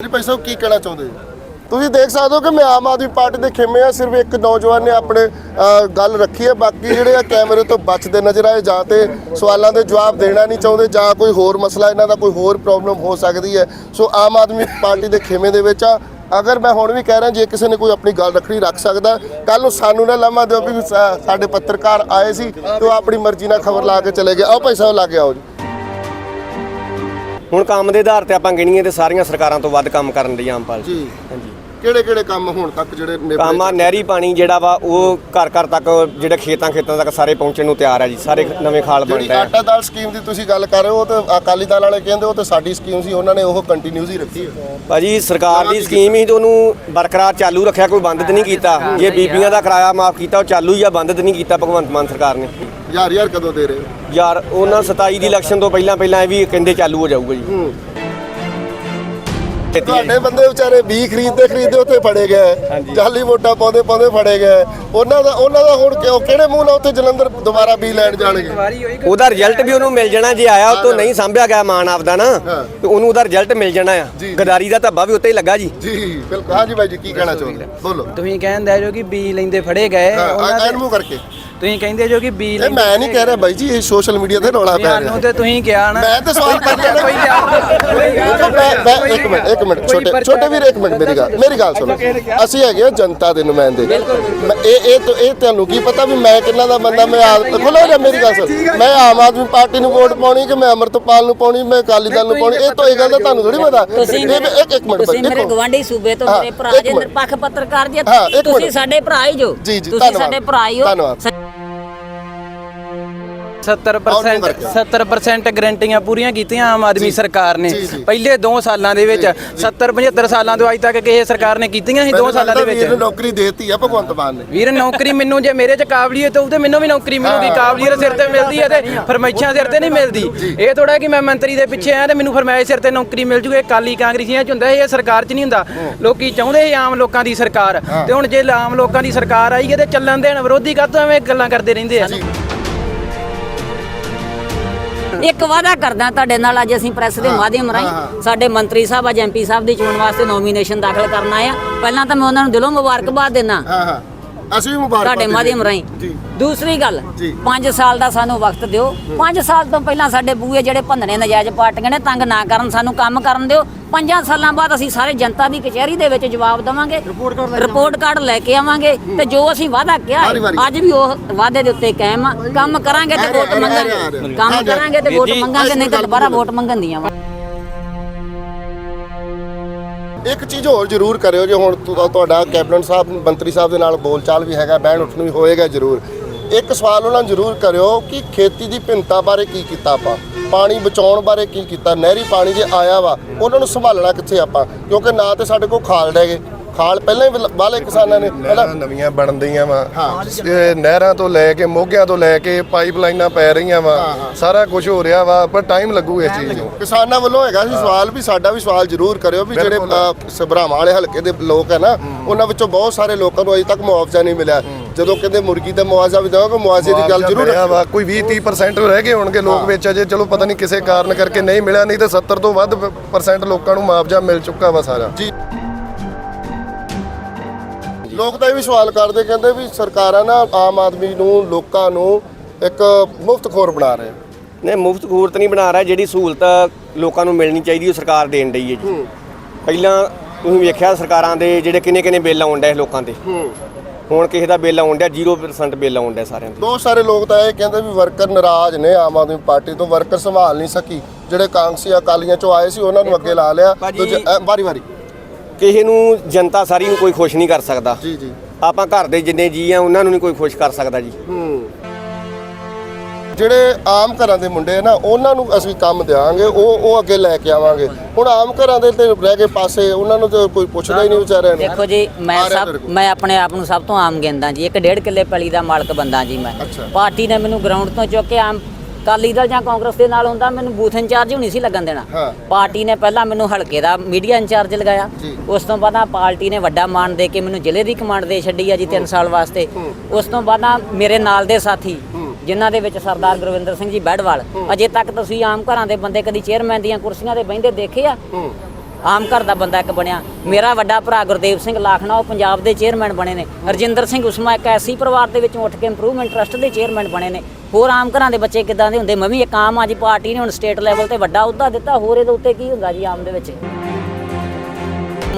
ਜੀ ਭਾਈ ਸਾਹਿਬ ਕੀ ਕਹਿਣਾ ਚਾਹੁੰਦੇ ਜੀ? ਤੁਸੀਂ ਦੇਖ ਸਕਦੇ ਹੋ ਕਿ ਮੈਂ ਆਮ ਆਦਮੀ ਪਾਰਟੀ ਦੇ ਖੇਮੇ ਆ ਸਿਰਫ ਇੱਕ ਨੌਜਵਾਨ ਨੇ ਆਪਣੇ ਅ, ਗੱਲ ਰੱਖੀ ਹੈ ਬਾਕੀ ਜਿਹੜੇ ਆ ਕੈਮਰੇ ਤੋਂ ਬਚਦੇ ਨਜ਼ਰ ਆਏ ਜਾਂ ਤੇ ਸਵਾਲਾਂ ਦੇ ਜਵਾਬ ਦੇਣਾ ਨਹੀਂ ਚਾਹੁੰਦੇ ਜਾਂ ਕੋਈ ਹੋਰ ਮਸਲਾ ਇਹਨਾਂ ਦਾ ਕੋਈ ਹੋਰ ਪ੍ਰੋਬਲਮ ਹੋ ਸਕਦੀ ਹੈ। ਸੋ ਆਮ ਆਦਮੀ ਪਾਰਟੀ ਦੇ ਖੇਮੇ ਦੇ ਵਿੱਚ ਆ। ਅਗਰ ਮੈਂ ਹੁਣ ਵੀ ਕਹਿ ਰਿਹਾ ਜੇ ਕਿਸੇ ਨੇ ਕੋਈ ਆਪਣੀ ਗੱਲ ਰੱਖਣੀ ਰੱਖ ਸਕਦਾ ਕੱਲ ਨੂੰ ਸਾਨੂੰ ਨਾ ਲਾਮਾ ਦਿਓ ਵੀ ਸਾ- ਸਾਡੇ ਪੱਤਰਕਾਰ ਆਏ ਸੀ ਤੇ ਉਹ ਆਪਣੀ ਮਰਜ਼ੀ ਨਾਲ ਖਬਰ ਲਾ ਕੇ ਚਲੇ ਗਏ। ਆਓ ਭਾਈ ਸਾਹਿਬ ਲਾਗੇ ਆਓ ਜੀ। ਹੁਣ ਕੰਮ ਦੇ ਆਧਾਰ ਤੇ ਆਪਾਂ ਗਿਣੀਏ ਤੇ ਸਾਰੀਆਂ ਸਰਕਾਰਾਂ ਤੋਂ ਵੱਧ ਕੰਮ ਕਰਨ ਲਈ ਆਮ ਪਾਰਟੀ ਜੀ। ਹਾਂਜੀ। ਕਿਹੜੇ ਕਿਹੜੇ ਕੰਮ ਹੁਣ ਤੱਕ ਜਿਹੜੇ ਕੰਮ ਆ ਨਹਿਰੀ ਪਾਣੀ ਜਿਹੜਾ ਵਾ ਉਹ ਘਰ ਘਰ ਤੱਕ ਜਿਹੜੇ ਖੇਤਾਂ ਖੇਤਾਂ ਤੱਕ ਸਾਰੇ ਪਹੁੰਚਣ ਨੂੰ ਤਿਆਰ ਹੈ ਜੀ। ਸਾਰੇ ਨਵੇਂ ਖਾਲ ਬਣ ਜਿਹੜੀ ਰਹੇ ਆ। ਆਟਾ ਦਾਲ ਸਕੀਮ ਦੀ ਤੁਸੀਂ ਗੱਲ ਕਰ ਰਹੇ ਹੋ ਉਹ ਤੇ ਅਕਾਲੀ ਦਲ ਵਾਲੇ ਕਹਿੰਦੇ ਉਹ ਤੇ ਸਾਡੀ ਸਕੀਮ ਸੀ ਉਹਨਾਂ ਨੇ ਉਹ ਕੰਟੀਨਿਊਸ ਹੀ ਰੱਖੀ ਹੈ ਭਾਜੀ ਸਰਕਾਰ ਦੀ ਸਕੀਮ ਹੀ ਤੇ ਉਹਨੂੰ ਬਰਕਰਾਰ ਚਾਲੂ ਰੱਖਿਆ ਕੋਈ ਬੰਦ ਤੇ ਨਹੀਂ ਕੀਤਾ। ਜੇ ਬੀਬੀਆਂ ਦਾ ਕਿਰਾਇਆ ਮਾਫ ਕੀਤਾ ਉਹ ਚਾਲੂ ਹੀ ਆ ਬੰਦ ਤੇ ਨਹੀਂ ਕੀਤਾ ਭਗਵੰਤ ਮਾਨ ਸਰਕਾਰ ਨੇ। ਯਾਰ ਯਾਰ ਕਦੋਂ ਦੇ ਰਹੇ ਹੋ? ਯਾਰ ਉਹਨਾਂ 27 ਦੀ ਇਲੈਕਸ਼ਨ ਤੋਂ ਪਹਿਲਾਂ ਪਹਿਲਾਂ ਇਹ ਵੀ ਕਹਿੰਦੇ ਚਾਲੂ ਹੋ ਜਾਊਗਾ ਜੀ। ਹੂੰ। ਛੇਤੀ ਤੁਹਾਡੇ ਬੰਦੇ ਵਿਚਾਰੇ ਬੀ ਖਰੀਦਦੇ ਖਰੀਦਦੇ ਉੱਥੇ ਫੜੇ ਗਏ। ਹਾਂਜੀ। ਜਾਲੀ ਵੋਟਾਂ ਪਾਉਂਦੇ ਪਾਉਂਦੇ ਫੜੇ ਗਏ। ਉਹਨਾਂ ਦਾ ਉਹਨਾਂ ਦਾ ਹੁਣ ਕਿਉਂ ਕਿਹੜੇ ਮੂੰਹ ਨਾਲ ਉੱਥੇ ਜਲੰਧਰ ਦੁਬਾਰਾ ਬੀ ਲੈਣ ਜਾਣਗੇ? ਉਹਦਾ ਰਿਜ਼ਲਟ ਵੀ ਉਹਨੂੰ ਮਿਲ ਜਾਣਾ ਜੇ ਆਇਆ ਉਹ ਤੋਂ ਨਹੀਂ ਸੰਭਿਆ ਗਿਆ ਮਾਨ ਆਪਦਾ ਨਾ ਹਾਂ। ਤੇ ਉਹਨੂੰ ਉਹਦਾ ਰਿਜ਼ਲਟ ਮਿਲ ਜਾਣਾ ਆ। ਜੀ। ਗਦਾਰੀ ਦਾ ਧੱਬਾ ਵੀ ਉੱਤੇ ਹੀ ਲੱਗਾ ਜੀ। ਜੀ ਬਿਲਕੁਲ। ਹਾਂਜੀ ਬਾਈ ਜੀ ਕੀ ਕਹਿਣਾ ਚਾਹੁੰਦੇ ਬੋਲੋ। ਤੁਸੀਂ ਕਹਿੰਦੇ ਜੋ ਕਿ ਬੀ ਲੈਂਦੇ ਫੜੇ ਗਏ ਹਾਂ ਉਹਨਾਂ ਐਨ ਦੇ ਮੂੰਹ ਕਰਕੇ। ਤੁਸੀਂ ਕਹਿੰਦੇ ਜੋ ਕਿ ਬੀ ਇਹ ਮੈਂ ਨਹੀਂ ਕਹਿ ਰਿਹਾ ਬਾਈ ਜੀ ਇਹ ਸੋਸ਼ਲ ਮੀਡੀਆ ਤੇ ਰੌਲਾ ਪੈ ਰਿਹਾ। ਤੇ ਤੁਸੀਂ ਕਿਹਾ ਨਾ। ਮੈਂ ਤਾਂ ਸਵਾਲ ਕਰ ਰਿਹਾ ਕੋਈ ਮੈਂ ਇੱਕ ਮਿੰਟ ਇੱਕ ਮਿੰਟ ਛੋਟੇ ਛੋਟੇ ਵੀਰ ਇੱਕ ਮਿੰਟ ਮੇਰੀ ਗੱਲ ਮੇਰੀ ਗੱਲ ਸੁਣੋ। ਅਸੀਂ ਹੈਗੇ ਆ ਜਨਤਾ ਦੇ ਨੁਮਾਇੰਦੇ। ਇਹ ਇਹ ਇਹ ਤੁਹਾਨੂੰ ਕੀ ਪਤਾ ਵੀ ਮੈਂ ਕਿੰਨਾ ਦਾ ਬੰਦਾ ਮੈਂ ਆ ਖੁੱਲੋ ਜਾ ਮੇਰੀ ਗੱਲ ਸੁਣ। ਮੈਂ ਆਮ ਆਦਮੀ ਪਾਰਟੀ ਨੂੰ ਵੋਟ ਪਾਉਣੀ ਕਿ ਮੈਂ ਅਮਰਤਪਾਲ ਨੂੰ ਪਾਉਣੀ ਮੈਂ ਅਕਾਲੀ ਦਲ ਨੂੰ ਪਾਉਣੀ? ਇਹ ਤਾਂ ਇਹ ਗੱਲ ਦਾ ਤੁਹਾਨੂੰ ਥੋੜੀ ਪਤਾ। ਇੱਕ ਇੱਕ ਮਿੰਟ ਤੁਸੀਂ ਮੇਰੇ। ਗਵਾਂਢੀ ਸੂਬੇ ਤੋਂ ਮੇਰੇ ਭਰਾ ਜੇ। ਨਿਰਪੱਖ ਪੱਤਰਕਾਰ ਜੀ ਤੁਸੀਂ। ਸਾਡੇ ਭਰਾ ਹੀ ਜੋ। ਤੁਸੀਂ। ਸਾਡੇ ਭਰਾ ਹੀ ਹੋ। ਧੰਨਵਾਦ। ਸ- 70% ਕਰਕੇ। 70% ਗਰੰਟੀਆਂ ਪੂਰੀਆਂ ਕੀਤੀਆਂ ਆਮ ਆਦਮੀ ਸਰਕਾਰ ਨੇ। ਪਹਿਲੇ 2 ਸਾਲਾਂ ਦੇ ਵਿੱਚ 70 75 ਸਾਲਾਂ ਤੋਂ ਅੱਜ ਤੱਕ ਕਿਸੇ ਸਰਕਾਰ ਨੇ ਕੀਤੀਆਂ ਸੀ 2 ਮੈਨੂੰ ਸਾਲਾਂ ਦੇ ਲੱਗਦਾ ਵੀਰ ਵਿੱਚ। ਨੌਕਰੀ ਦੇਤੀ ਆ ਭਗਵੰਤ ਮਾਨ ਨੇ। ਵੀਰ ਨੌਕਰੀ ਮੈਨੂੰ ਜੇ ਮੇਰੇ ਚ ਕਾਬਲੀਅਤ ਹੋਊ ਤੇ ਮੈਨੂੰ ਵੀ ਨੌਕਰੀ ਮਿਲੂਗੀ। ਕਾਬਲੀਅਤ ਸਿਰ ਤੇ ਮਿਲਦੀ ਹੈ ਤੇ ਫਰਮਾਇਸ਼ਾਂ ਸਿਰ ਤੇ ਨਹੀਂ ਮਿਲਦੀ। ਇਹ ਥੋੜਾ ਕਿ ਮੈਂ ਮੰਤਰੀ ਦੇ ਪਿੱਛੇ ਆ ਤੇ ਮੈਨੂੰ ਫਰਮਾਇਸ਼ ਸਿਰ ਤੇ ਨੌਕਰੀ ਮਿਲ ਜੂਗੀ। ਕਾਲੀ ਕਾਂਗਰਸੀਆਂ ਚ ਹੁੰਦਾ ਇਹ ਸਰਕਾਰ ਚ ਨਹੀਂ ਹੁੰਦਾ। ਲੋਕੀ ਚਾਹੁੰਦੇ ਸੀ ਆਮ ਲੋਕਾਂ ਦੀ ਸਰਕਾਰ। ਤੇ ਹੁਣ ਜੇ ਆਮ ਲੋਕਾਂ ਦੀ ਸਰਕਾਰ ਆਈ ਹੈ ਤੇ ਚੱਲਣ ਦੇਣ ਵਿਰੋਧੀ ਕਾਹਤੋਂ ਐਵੇਂ ਗੱਲਾਂ ਕਰਦੇ ਰਹਿੰਦੇ ਆ? ਇੱਕ ਵਾਅਦਾ ਕਰਦਾ ਤੁਹਾਡੇ ਨਾਲ ਅੱਜ ਅਸੀਂ ਪ੍ਰੈਸ ਦੇ ਮਾਧਿਅਮ ਰਾਹੀਂ ਸਾਡੇ ਮੰਤਰੀ ਸਾਹਿਬ ਅੱਜ ਐਮਪੀ ਸਾਹਿਬ ਦੀ ਚੋਣ ਵਾਸਤੇ ਨੋਮੀਨੇਸ਼ਨ ਦਾਖਲ ਕਰਨ ਆਏ ਆ। ਪਹਿਲਾਂ ਤਾਂ ਮੈਂ ਉਹਨਾਂ ਨੂੰ ਦਿਲੋਂ ਮੁਬਾਰਕਬਾਦ ਦਿੰਦਾ। ਅਸੀਂ ਵੀ ਮੁਬਾਰਕ ਤੁਹਾਡੇ ਮਾਧਿਅਮ ਰਾਹੀਂ। ਜੀ। ਦੂਸਰੀ ਗੱਲ ਜੀ। 5 ਸਾਲ ਦਾ ਸਾਨੂੰ ਵਕਤ ਦਿਓ। 5 ਸਾਲ ਤੋਂ ਪਹਿਲਾਂ ਸਾਡੇ ਬੂਏ ਜਿਹੜੇ ਭੰਨਣੇ ਨਜਾਇਜ਼ ਪਾਰਟੀਆਂ ਨੇ ਤੰਗ ਨਾ ਕਰਨ ਸਾਨੂੰ ਕੰਮ ਕਰਨ ਦਿਓ। 5 ਸਾਲਾਂ ਬਾਅਦ ਅਸੀਂ ਸਾਰੇ ਜਨਤਾ ਦੀ ਕਚਹਿਰੀ ਦੇ ਵਿੱਚ ਜਵਾਬ ਦੇਵਾਂਗੇ। ਰਿਪੋਰਟ ਕਾਰਡ ਲੈ ਕੇ ਆਵਾਂਗੇ। ਤੇ ਜੋ ਅਸੀਂ ਵਾਅਦਾ ਕਿਹਾ ਵਾਰੀ। ਹੈ, ਅੱਜ ਵੀ ਉਹ ਵਾਅਦੇ ਦੇ ਉੱਤੇ ਕਾਇਮ ਆ। ਕੰਮ ਕਰਾਂਗੇ ਤੇ ਵੋਟ ਮੰਗਾਂਗੇ। ਕੰਮ। ਕਰਾਂਗੇ ਤੇ ਵੋਟ ਮੰਗਾਂਗੇ ਨਹੀਂ ਤਾਂ ਦੁਬਾਰਾ ਵੋਟ ਮੰਗਣ ਦੀਆਂ ਵਾ। ਇੱਕ ਚੀਜ਼ ਹੋਰ ਜ਼ਰੂਰ ਕਰਿਓ ਜੇ ਹੁਣ ਤੁਹਾਡਾ ਕੈਪਟਨ ਸਾਹਿਬ, ਮੰਤਰੀ ਸਾਹਿਬ ਦੇ ਨਾਲ ਬੋਲਚਾਲ ਵੀ ਹੈਗਾ, ਬਹਿਣ ਉੱਠਣ ਵੀ ਹੋਏਗਾ ਜ਼ਰੂਰ। ਇੱਕ ਸਵਾਲ ਉਹਨਾਂ ਨੂੰ ਜ਼ਰੂਰ ਕਰਿਓ ਕਿ ਖੇਤੀ ਦੀ ਭਿੰਨਤਾ ਬਾਰੇ ਕੀ ਕੀਤਾ ਆਪਾਂ? ਪਾਣੀ ਬਚਾਉਣ ਬਾਰੇ ਕੀ ਕੀਤਾ? ਨਹਿਰੀ ਪਾਣੀ ਜੇ ਆਇਆ ਵਾ, ਉਹਨਾਂ ਨੂੰ ਸੰਭਾਲਣਾ ਕਿੱਥੇ ਆਪਾਂ? ਕਿਉਂਕਿ ਨਾ ਤੇ ਸਾਡੇ ਕੋਲ ਖਾਲ ਰਹਿ ਗਏ ਖਾਲ ਪਹਿਲਾਂ ਹੀ ਵਾਲੇ ਕਿਸਾਨਾਂ ਨੇ ਪਹਿਲਾਂ ਨਹਿਰਾਂ ਨਵੀਆਂ ਬਣਦੀਆਂ ਵਾ। ਨਹਿਰਾਂ ਤੋਂ ਲੈ ਕੇ ਮੋਗਿਆਂ ਤੋਂ ਲੈ ਕੇ ਪਾਈਪਲਾਈਨਾਂ ਪੈ ਰਹੀਆਂ ਵਾ। ਸਾਰਾ ਕੁਝ ਹੋ ਰਿਹਾ ਵਾ ਪਰ ਟਾਈਮ ਲੱਗੂ ਇਸ ਚੀਜ਼ ਨੂੰ। ਕਿਸਾਨਾਂ ਵੱਲੋਂ ਹੈਗਾ ਸੀ ਸਵਾਲ ਵੀ ਸਾਡਾ ਵੀ ਸਵਾਲ ਜ਼ਰੂਰ ਕਰਿਓ ਵੀ ਜਿਹੜੇ ਸਭਰਾਵਾਂ ਵਾਲੇ ਹਲਕੇ ਦੇ ਲੋਕ ਹੈ ਨਾ ਉਹਨਾਂ ਵਿੱਚੋਂ ਬਹੁਤ ਸਾਰੇ ਲੋਕਾਂ ਨੂੰ ਅਜੇ ਤੱਕ ਮੁਆਵਜ਼ਾ ਨਹੀਂ ਮਿਲਿਆ। ਜਦੋਂ ਕਹਿੰਦੇ ਮੁਰਗੀ ਦਾ ਮੁਆਵਜ਼ਾ ਵੀ ਦਿਓਗੇ ਮੁਆਵਜ਼ੇ ਦੀ ਗੱਲ ਜ਼ਰੂਰ। ਵਾ। ਕੋਈ 20 30% ਰਹਿ ਗਏ ਹੋਣਗੇ ਲੋਕ ਵਿੱਚ ਅਜੇ। ਚਲੋ ਪਤਾ ਨਹੀਂ ਕਿਸੇ ਕਾਰਨ ਕਰਕੇ ਨਹੀਂ ਮਿਲਿਆ ਨਹੀਂ ਤੇ 70 ਤੋਂ ਵੱਧ ਪਰਸੈਂਟ ਲੋਕਾਂ ਨੂੰ ਮੁਆਵਜ਼ਾ ਮਿਲ ਚੁੱਕਾ ਵਾ ਸਾਰਾ। ਜੀ। ਲੋਕ ਤਾਂ ਇਹ ਵੀ ਸਵਾਲ ਕਰਦੇ ਕਹਿੰਦੇ ਵੀ ਸਰਕਾਰਾਂ ਨਾ ਆਮ ਆਦਮੀ ਨੂੰ ਲੋਕਾਂ ਨੂੰ ਇੱਕ ਮੁਫਤ ਖੋਰ ਬਣਾ ਰਹੇ। ਨੇ ਮੁਫਤ ਖੂਰਤ ਨਹੀਂ ਬਣਾ ਰਿਹਾ ਜਿਹੜੀ ਸਹੂਲਤ ਲੋਕਾਂ ਨੂੰ ਮਿਲਣੀ ਚਾਹੀਦੀ ਉਹ ਸਰਕਾਰ ਦੇਣ ਡਈ ਹੈ ਜੀ। ਪਹਿਲਾਂ ਤੁਸੀਂ ਵੇਖਿਆ ਸਰਕਾਰਾਂ ਦੇ ਜਿਹੜੇ ਕਿੰਨੇ ਕਿੰਨੇ ਬਿੱਲ ਆਉਣ ਡਏ ਲੋਕਾਂ ਦੇ ਹੁਣ ਕਿਸੇ ਦਾ ਬਿੱਲ ਆਉਣ ਡਿਆ 0% ਬਿੱਲ ਆਉਣ ਡਿਆ ਸਾਰਿਆਂ ਦੇ ਬਹੁਤ ਸਾਰੇ ਲੋਕ ਤਾਂ ਇਹ ਕਹਿੰਦੇ ਵੀ ਵਰਕਰ ਨਾਰਾਜ਼ ਨੇ ਆਮ ਆਦਮੀ ਪਾਰਟੀ ਤੋਂ ਵਰਕਰ ਸੰਭਾਲ ਨਹੀਂ ਸਕੀ। ਜਿਹੜੇ ਕਾਂਗਸੀ ਅਕਾਲੀਆਂ ਚੋਂ ਆਏ ਸੀ ਉਹਨਾਂ ਨੂੰ ਅੱਗੇ ਲਾ ਲਿਆ ਵਾਰੀ ਵਾਰੀ ਕਿਸੇ ਨੂੰ ਜਨਤਾ ਸਾਰੀ ਨੂੰ ਕੋਈ ਖੁਸ਼ ਨਹੀਂ ਕਰ ਸਕਦਾ। ਜੀ ਜੀ। ਆਪਾਂ ਘਰ ਦੇ ਜਿੰਨੇ ਜੀ ਆ ਉਹਨਾਂ ਨੂੰ ਨਹੀਂ ਕੋਈ ਖੁਸ਼ ਕਰ ਸਕਦਾ ਜੀ। ਹੂੰ। ਜਿਹੜੇ ਆਮ ਘਰਾਂ ਦੇ ਮੁੰਡੇ ਆ ਨਾ ਉਹਨਾਂ ਨੂੰ ਅਸੀਂ ਕੰਮ ਦੇਵਾਂਗੇ ਉਹ ਉਹ ਅੱਗੇ ਲੈ ਕੇ ਆਵਾਂਗੇ। ਹੁਣ ਆਮ ਘਰਾਂ ਦੇ ਤੇ ਰਹਿ ਗਏ ਪਾਸੇ ਉਹਨਾਂ ਨੂੰ ਤੇ ਕੋਈ ਪੁੱਛਦਾ ਹੀ ਨਹੀਂ ਵਿਚਾਰਿਆਂ ਨੂੰ। ਦੇਖੋ ਜੀ ਮੈਂ ਸਭ। ਮੈਂ ਆਪਣੇ ਆਪ ਨੂੰ ਸਭ ਤੋਂ ਆਮ ਗਿਣਦਾ ਜੀ। ਇੱਕ ਡੇਢ ਕਿੱਲੇ ਪੈਲੀ ਦਾ ਮਾਲਕ ਬੰਦਾ ਜੀ ਮੈਂ। ਪਾਰਟੀ ਨੇ ਮੈਨੂੰ ਗਰਾਊਂਡ ਤੋਂ ਚੁੱਕ ਕੇ ਆਮ ਕਾਲੀ ਦਲ ਜਾਂ ਕਾਂਗਰਸ ਦੇ ਨਾਲ ਹੁੰਦਾ ਮੈਨੂੰ ਬੂਥ ਇੰਚਾਰਜ ਹੀ ਨਹੀਂ ਸੀ ਲੱਗਣ ਦੇਣਾ। ਹਾਂ। ਪਾਰਟੀ ਨੇ ਪਹਿਲਾਂ ਮੈਨੂੰ ਹਲਕੇ ਦਾ ਮੀਡੀਆ ਇੰਚਾਰਜ ਲਗਾਇਆ। ਜੀ। ਉਸ ਤੋਂ ਬਾਅਦ ਆ ਪਾਰਟੀ ਨੇ ਵੱਡਾ ਮਾਣ ਦੇ ਕੇ ਮੈਨੂੰ ਜ਼ਿਲ੍ਹੇ ਦੀ ਕਮਾਂਡ ਦੇ ਛੱਡੀ ਆ ਜੀ 3 ਸਾਲ ਵਾਸਤੇ। ਉਸ ਤੋਂ ਬਾਅਦ ਆ ਮੇਰੇ ਨਾਲ ਦੇ ਸਾਥੀ ਜਿਨ੍ਹਾਂ ਦੇ ਵਿੱਚ ਸਰਦਾਰ ਗੁਰਵਿੰਦਰ ਸਿੰਘ ਜੀ ਬੈੜਵਾਲ ਅਜੇ ਤੱਕ ਤੁਸੀਂ ਆਮ ਘਰਾਂ ਦੇ ਬੰਦੇ ਕਦੀ ਚੇਅਰਮੈਨ ਦੀਆਂ ਕੁਰਸੀਆਂ ਤੇ ਬਹਿੰਦੇ ਦੇਖੇ ਆ? ਆਮ ਘਰ ਦਾ ਬੰਦਾ ਇੱਕ ਬਣਿਆ। ਮੇਰਾ ਵੱਡਾ ਭਰਾ ਗੁਰਦੇਵ ਸਿੰਘ ਲਾਖਣਾ, ਉਹ ਪੰਜਾਬ ਦੇ ਚੇਅਰਮੈਨ ਬਣੇ ਨੇ। ਰਜਿੰਦਰ ਸਿੰਘ ਉਸਮਾ ਇੱਕ ਐਸੀ ਪਰਿਵਾਰ ਦੇ ਵਿੱਚੋਂ ਉੱਠ ਕੇ ਇੰਪਰੂਵਮੈਂਟ ਟਰਸਟ ਦੇ ਚੇਅਰਮੈਨ ਬਣੇ ਨੇ। ਹੋਰ ਆਮ ਘਰਾਂ ਦੇ ਬੱਚੇ ਕਿਦਾਂ ਦੇ ਹੁੰਦੇ? ਮੈਂ ਵੀ ਇੱਕ ਆਮ ਆਜੀ ਪਾਰਟੀ ਨੇ ਹੁਣ ਸਟੇਟ ਲੈਵਲ ਤੇ ਵੱਡਾ ਅਹੁਦਾ ਦਿੱਤਾ। ਹੋਰ ਇਹਦੇ ਉੱਤੇ ਕੀ ਹੁੰਦਾ ਜੀ ਆਮ ਦੇ ਵਿੱਚ?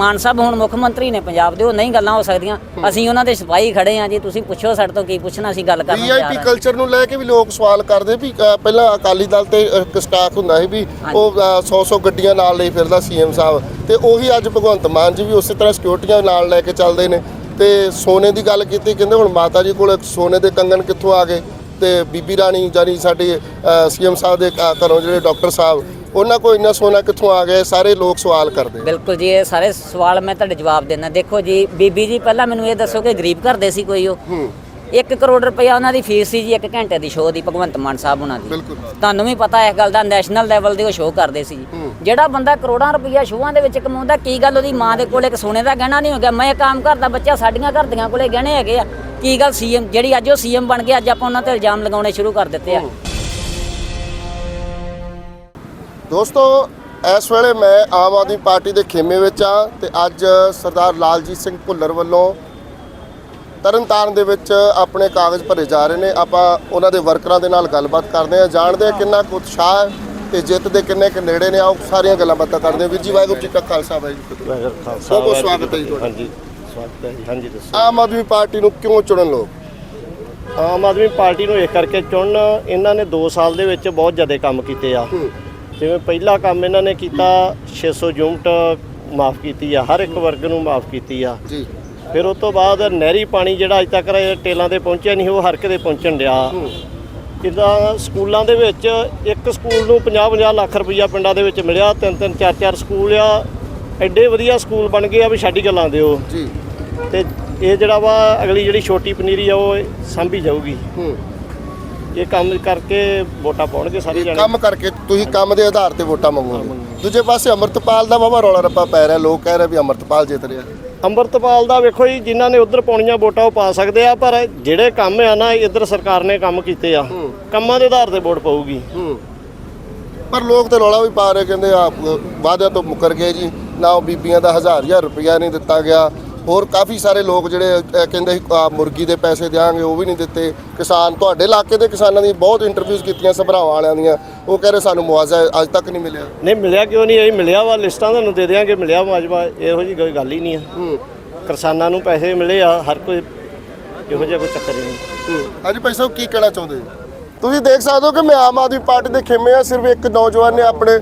ਮਾਨ ਸਾਹਿਬ ਹੁਣ ਮੁੱਖ ਮੰਤਰੀ ਨੇ ਪੰਜਾਬ ਦੇ ਉਹ ਨਹੀਂ ਗੱਲਾਂ ਹੋ ਸਕਦੀਆਂ। ਅਸੀਂ ਉਹਨਾਂ ਦੇ ਸਿਪਾਹੀ ਖੜੇ ਆ ਜੀ ਤੁਸੀਂ ਪੁੱਛੋ ਸਾਡੇ ਤੋਂ ਕੀ ਪੁੱਛਣਾ ਅਸੀਂ ਗੱਲ ਕਰਨ ਤਿਆਰ ਵੀਆਈਪੀ ਕਲਚਰ ਨੂੰ ਲੈ ਕੇ ਵੀ ਲੋਕ ਸਵਾਲ ਕਰਦੇ ਵੀ ਅ, ਪਹਿਲਾਂ ਅਕਾਲੀ ਦਲ ਤੇ ਸਟਾਕ ਹੁੰਦਾ ਸੀ ਵੀ ਉਹ 100-100 ਗੱਡੀਆਂ ਨਾਲ ਲਈ ਫਿਰਦਾ ਸੀਐਮ ਸਾਹਿਬ। ਤੇ ਉਹੀ ਅੱਜ ਭਗਵੰਤ ਮਾਨ ਜੀ ਵੀ ਉਸੇ ਤਰ੍ਹਾਂ ਸਿਕਿਉਰਟੀਆਂ ਨਾਲ ਲੈ ਕੇ ਚੱਲਦੇ ਨੇ। ਤੇ ਸੋਨੇ ਦੀ ਗੱਲ ਕੀਤੀ ਕਹਿੰਦੇ ਹੁਣ ਮਾਤਾ ਜੀ ਕੋਲ ਸੋਨੇ ਦੇ ਕੰਗਣ ਕਿੱਥੋਂ ਆ ਗਏ? ਤੇ ਬੀਬੀ ਰਾਣੀ ਜਾਨੀ ਸਾਡੇ ਸੀਐਮ ਸਾਹਿਬ ਦੇ ਘ- ਘਰੋਂ ਜਿਹੜੇ ਡਾਕਟਰ ਸਾਹਿਬ ਉਹਨਾਂ ਕੋਲ ਇੰਨਾ ਸੋਨਾ ਕਿੱਥੋਂ ਆ ਗਿਆ? ਸਾਰੇ ਲੋਕ ਸਵਾਲ ਕਰਦੇ ਬਿਲਕੁਲ ਜੀ ਇਹ ਸਾਰੇ ਸਵਾਲ ਮੈਂ ਤੁਹਾਡੇ ਜਵਾਬ ਦੇਣਾ ਦੇਖੋ ਜੀ ਬੀਬੀ ਜੀ ਪਹਿਲਾਂ ਮੈਨੂੰ ਇਹ ਦੱਸੋ ਕਿ ਗਰੀਬ ਘਰ ਦੇ ਸੀ ਕੋਈ ਉਹ? 1 ਕਰੋੜ ਰੁਪਇਆ ਉਹਨਾਂ ਦੀ ਫੀਸ ਸੀ ਜੀ 1 ਘੰਟੇ ਦੀ ਸ਼ੋਅ ਦੀ ਭਗਵੰਤ ਮਾਨ ਸਾਹਿਬ ਉਹਨਾਂ ਦੀ। ਬਿਲਕੁਲ। ਤੁਹਾਨੂੰ ਵੀ ਪਤਾ ਇਸ ਗੱਲ ਦਾ ਨੈਸ਼ਨਲ ਲੈਵਲ ਦੇ ਉਹ ਸ਼ੋਅ ਕਰਦੇ ਸੀ ਜਿਹੜਾ ਬੰਦਾ ਕਰੋੜਾਂ ਰੁਪਇਆ ਸ਼ੋਅਾਂ ਦੇ ਵਿੱਚ ਕਮਾਉਂਦਾ ਕੀ ਗੱਲ ਉਹਦੀ ਮਾਂ ਦੇ ਕੋਲ ਇੱਕ ਸੋਨੇ ਦਾ ਗਹਿਣਾ ਨਹੀਂ ਹੋ ਗਿਆ? ਮੈਂ ਕੰਮ ਕਰਦਾ ਬੱਚਾ ਸਾਡੀਆਂ ਘਰ ਦੀਆਂ ਕੋਲੇ ਗਹਿਣੇ ਹੈਗੇ ਆ। ਕੀ ਗੱਲ ਸੀਐਮ ਜਿਹੜੀ ਅੱਜ ਉਹ ਸੀਐਮ ਬਣ ਗਿਆ ਅੱਜ ਆਪਾਂ ਉਹਨਾਂ ਤੇ ਇਲਜ਼ਾਮ ਲਗਾਉਣੇ ਸ਼ੁਰੂ ਕਰ ਦਿੱਤੇ ਆ। ਦੋਸਤੋ ਇਸ ਵੇਲੇ ਮੈਂ ਆਮ ਆਦਮੀ ਪਾਰਟੀ ਦੇ ਖੇਮੇ ਵਿੱਚ ਆ ਤੇ ਅੱਜ ਸਰਦਾਰ ਲਾਲਜੀਤ ਸਿੰਘ ਭੁੱਲਰ ਵੱਲੋਂ ਤਰਨਤਾਰਨ ਦੇ ਵਿੱਚ ਆਪਣੇ ਕਾਗਜ਼ ਭਰੇ ਜਾ ਰਹੇ ਨੇ। ਆਪਾਂ ਉਹਨਾਂ ਦੇ ਵਰਕਰਾਂ ਦੇ ਨਾਲ ਗੱਲਬਾਤ ਕਰਦੇ ਆ ਜਾਣਦੇ ਆ ਕਿੰਨਾ ਕੁ ਉਤਸ਼ਾਹ ਹੈ ਤੇ ਜਿੱਤ ਦੇ ਕਿੰਨੇ ਕੁ ਨੇੜੇ ਨੇ। ਆਓ ਸਾਰੀਆਂ ਗੱਲਾਂ ਬਾਤਾਂ ਕਰਦੇ ਆ ਵੀਰ ਜੀ ਵਾਹਿਗੁਰੂ ਜੀ ਕਾ ਖਾਲਸਾ ਵਾਹਿਗੁਰੂ। ਵਾਹਿਗੁਰੂ ਖਾਲਸਾ ਬਹੁਤ ਬਹੁਤ ਵਾਹਿਗੁਰੂ ਸਵਾਗਤ ਹੈ ਜੀ ਤੁਹਾਡਾ। ਹਾਂਜੀ ਸਵਾਗਤ ਹੈ ਜੀ। ਹਾਂਜੀ ਦੱਸੋ। ਆਮ ਆਦਮੀ ਪਾਰਟੀ ਨੂੰ ਕਿਉਂ ਚੁਣਨ ਲੋਕ? ਆਮ ਆਦਮੀ ਪਾਰਟੀ ਨੂੰ ਇਸ ਕਰਕੇ ਚੁਣਨ ਇਹਨਾਂ ਨੇ 2 ਸਾਲ ਦੇ ਵਿੱਚ ਬਹੁਤ ਜ਼ਿਆਦਾ ਕੰਮ ਕੀਤੇ ਆ। ਜਿਵੇਂ ਪਹਿਲਾ ਕੰਮ ਇਹਨਾਂ ਨੇ ਕੀਤਾ 600 ਯੂਨਿਟ ਮਾਫ ਕੀਤੀ ਆ ਹਰ ਇੱਕ ਵਰਗ ਨੂੰ ਮਾਫ ਕੀਤੀ ਆ। ਜੀ। ਫਿਰ ਉਸ ਤੋਂ ਬਾਅਦ ਨਹਿਰੀ ਪਾਣੀ ਜਿਹੜਾ ਅਜ ਤੱਕ ਟੇਲਾਂ ਤੇ ਪਹੁੰਚਿਆ ਨਹੀਂ ਉਹ ਹਰ ਕਿਤੇ ਪਹੁੰਚਣ ਡਿਆ। ਕਿਦਾਂ ਸਕੂਲਾਂ ਦੇ ਵਿੱਚ ਇੱਕ ਸਕੂਲ ਨੂੰ 50-50 ਲੱਖ ਰੁਪਈਆ ਪਿੰਡਾਂ ਦੇ ਵਿੱਚ ਮਿਲਿਆ ਤਿੰਨ ਤਿੰਨ ਚਾਰ ਚਾਰ ਸਕੂਲ ਆ। ਐਡੇ ਵਧੀਆ ਸਕੂਲ ਬਣ ਗਏ ਆ ਵੀ ਛੱਡੀ ਗੱਲਾਂ ਦਿਓ। ਜੀ। ਤੇ ਇਹ ਜਿਹੜਾ ਵਾ ਅਗਲੀ ਜਿਹੜੀ ਛੋਟੀ ਪਨੀਰੀ ਆ ਉਹ ਸਾਂਭੀ ਜਾਊਗੀ। ਹੂੰ। ਇਹ ਕੰਮ ਕਰਕੇ ਵੋਟਾਂ ਪਾਉਣਗੇ ਸਾਰੇ ਇਹ ਜਣੇ। ਕੰਮ ਕਰਕੇ ਤੁਸੀਂ ਕੰਮ ਦੇ ਆਧਾਰ ਤੇ ਵੋਟਾਂ ਮੰਗੋਗੇ। ਦੂਜੇ ਪਾਸੇ ਅਮਰਤਪਾਲ ਦਾ ਵਾਵਾ ਰੌਲਾ ਰੱਪਾ ਪੈ ਰਿਹਾ ਲੋਕ ਕਹਿ ਰਹੇ ਵੀ ਅਮਰਤਪਾਲ ਜਿੱਤ ਰਿਹਾ। ਅੰਮ੍ਰਿਤਪਾਲ ਦਾ ਵੇਖੋ ਜੀ ਜਿਨ੍ਹਾਂ ਨੇ ਉਧਰ ਪਾਉਣੀਆਂ ਵੋਟਾਂ ਉਹ ਪਾ ਸਕਦੇ ਆ ਪਰ ਜਿਹੜੇ ਕੰਮ ਆ ਨਾ ਇੱਧਰ ਸਰਕਾਰ ਨੇ ਕੰਮ ਕੀਤੇ ਆ। ਕੰਮਾਂ ਦੇ ਆਧਾਰ ਤੇ ਵੋਟ ਪਾਊਗੀ। ਪਰ ਲੋਕ ਤੇ ਰੌਲਾ ਵੀ ਪਾ ਰਹੇ ਕਹਿੰਦੇ ਆ ਵਾਅਦਿਆਂ ਤੋਂ ਮੁੱਕਰ ਗਏ ਜੀ। ਨਾ ਉਹ ਬੀਬੀਆਂ ਦਾ ਹਜ਼ਾਰ ਹਜ਼ਾਰ ਰੁਪਇਆ ਨਹੀਂ ਦਿੱਤਾ ਗਿਆ ਹੋਰ ਕਾਫੀ ਸਾਰੇ ਲੋਕ ਜਿਹੜੇ ਕਹਿੰਦੇ ਸੀ ਮੁਰਗੀ ਦੇ ਪੈਸੇ ਦਿਆਂਗੇ ਉਹ ਵੀ ਨਹੀਂ ਦਿੱਤੇ। ਕਿਸਾਨ ਤੁਹਾਡੇ ਇਲਾਕੇ ਦੇ ਕਿਸਾਨਾਂ ਦੀ ਬਹੁਤ ਇੰਟਰਵਿਊਜ਼ ਕੀਤੀਆਂ ਸਭਰਾਵਾਂ ਵਾਲਿਆਂ ਦੀਆਂ। ਉਹ ਕਹਿ ਰਹੇ ਸਾਨੂੰ ਮੁਆਵਜ਼ਾ ਅੱਜ ਤੱਕ ਨਹੀਂ ਮਿਲਿਆ। ਨਹੀਂ ਮਿਲਿਆ ਕਿਉਂ ਨਹੀਂ? ਇਹ ਮਿਲਿਆ ਵਾ ਲਿਸਟਾਂ ਤੁਹਾਨੂੰ ਦੇ ਦਿਆਂਗੇ ਮਿਲਿਆ ਮਾਜਵਾ ਇਹੋ ਜੀ ਕੋਈ ਗੱਲ ਹੀ ਨਹੀਂ ਆ। ਹੂੰ। ਕਿਸਾਨਾਂ ਨੂੰ ਪੈਸੇ ਮਿਲੇ ਆ ਹਰ ਕੋਈ ਇਹੋ ਜਿਹਾ ਕੋਈ ਚੱਕਰ ਨਹੀਂ। ਹੂੰ। ਅੱਜ ਭਾਈ ਸਾਹਿਬ ਕੀ ਕਹਿਣਾ ਚਾਹੁੰਦੇ ਹੋ? ਤੁਸੀਂ ਦੇਖ ਸਕਦੇ ਹੋ ਕਿ ਮੈਂ ਆਮ ਆਦਮੀ ਪਾਰਟੀ ਦੇ ਖੇਮੇ ਆ, ਸਿਰਫ ਇੱਕ ਨੌਜਵਾਨ ਨੇ ਆਪਣੇ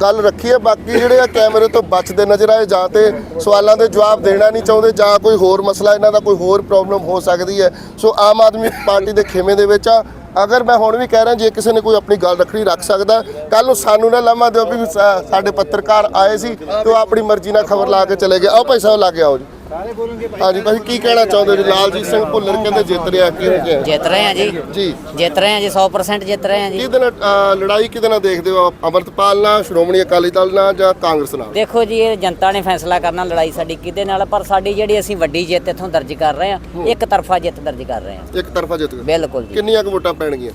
ਗੱਲ ਰੱਖੀ ਹੈ ਬਾਕੀ ਜਿਹੜੇ ਆ ਕੈਮਰੇ ਤੋਂ ਬਚਦੇ ਨਜ਼ਰ ਆਏ, ਜਾਂ ਤੇ ਸਵਾਲਾਂ ਦੇ ਜਵਾਬ ਦੇਣਾ ਨਹੀਂ ਚਾਹੁੰਦੇ, ਜਾਂ ਕੋਈ ਹੋਰ ਮਸਲਾ ਇਹਨਾਂ ਦਾ, ਕੋਈ ਹੋਰ ਪ੍ਰੋਬਲਮ ਹੋ ਸਕਦੀ ਹੈ। ਸੋ ਆਮ ਆਦਮੀ ਪਾਰਟੀ ਦੇ ਖੇਮੇ ਦੇ ਵਿੱਚ ਆ। ਅਗਰ ਮੈਂ ਹੁਣ ਵੀ ਕਹਿ ਰਿਹਾ, ਜੇ ਕਿਸੇ ਨੇ ਕੋਈ ਆਪਣੀ ਗੱਲ ਰੱਖਣੀ ਰੱਖ ਸਕਦਾ ਕੱਲ ਨੂੰ ਸਾਨੂੰ ਨਾ ਲਾਮਾ ਦਿਓ ਵੀ ਸਾਡੇ ਪੱਤਰਕਾਰ ਆਏ ਸੀ, ਤੇ ਉਹ ਆਪਣੀ ਮਰਜ਼ੀ ਨਾਲ ਖਬਰ ਲਾ ਕੇ ਚਲੇ ਗਏ। ਆਓ ਭਾਈ ਸਾਹਿਬ ਲਾ ਕੇ ਆਓ ਜੀ। ਹਾਂਜੀ ਭਾਈ ਕੀ ਕਹਿਣਾ ਚਾਹੁੰਦੇ ਜੀ? ਲਾਲਜੀਤ ਸਿੰਘ ਭੁੱਲਰ ਕਹਿੰਦੇ ਜਿੱਤ ਰਿਹਾ ਕੀ ਹੋ ਗਿਆ? ਜਿੱਤ ਰਹੇ ਆ ਜੀ। ਜੀ। ਜਿੱਤ ਰਹੇ ਆ ਜੀ 100% ਜਿੱਤ ਰਹੇ ਆ ਜੀ। ਕਿਹਦੇ ਨਾਲ ਲੜਾਈ ਕਿਹਦੇ ਨਾਲ ਦੇਖਦੇ ਹੋ? ਅਮਰਤਪਾਲ ਨਾਲ ਸ਼੍ਰੋਮਣੀ ਅਕਾਲੀ ਦਲ ਨਾਲ ਜਾਂ ਕਾਂਗਰਸ ਨਾਲ? ਦੇਖੋ ਜੀ ਇਹ ਜਨਤਾ ਨੇ ਫੈਸਲਾ ਕਰਨਾ ਲੜਾਈ ਸਾਡੀ ਕਿਹਦੇ ਨਾਲ ਪਰ ਸਾਡੀ ਜਿਹੜੀ ਅਸੀਂ ਵੱਡੀ ਜਿੱਤ ਇੱਥੋਂ ਦਰਜ ਕਰ ਰਹੇ ਆ ਇੱਕ ਤਰਫਾ ਜਿੱਤ ਦਰਜ ਕਰ ਰਹੇ ਆ। ਇੱਕ ਤਰਫਾ ਜਿੱਤ। ਗਏ ਬਿਲਕੁਲ ਜੀ। ਕਿੰਨੀਆਂ ਕੁ ਵੋਟਾਂ ਪੈਣਗੀਆਂ?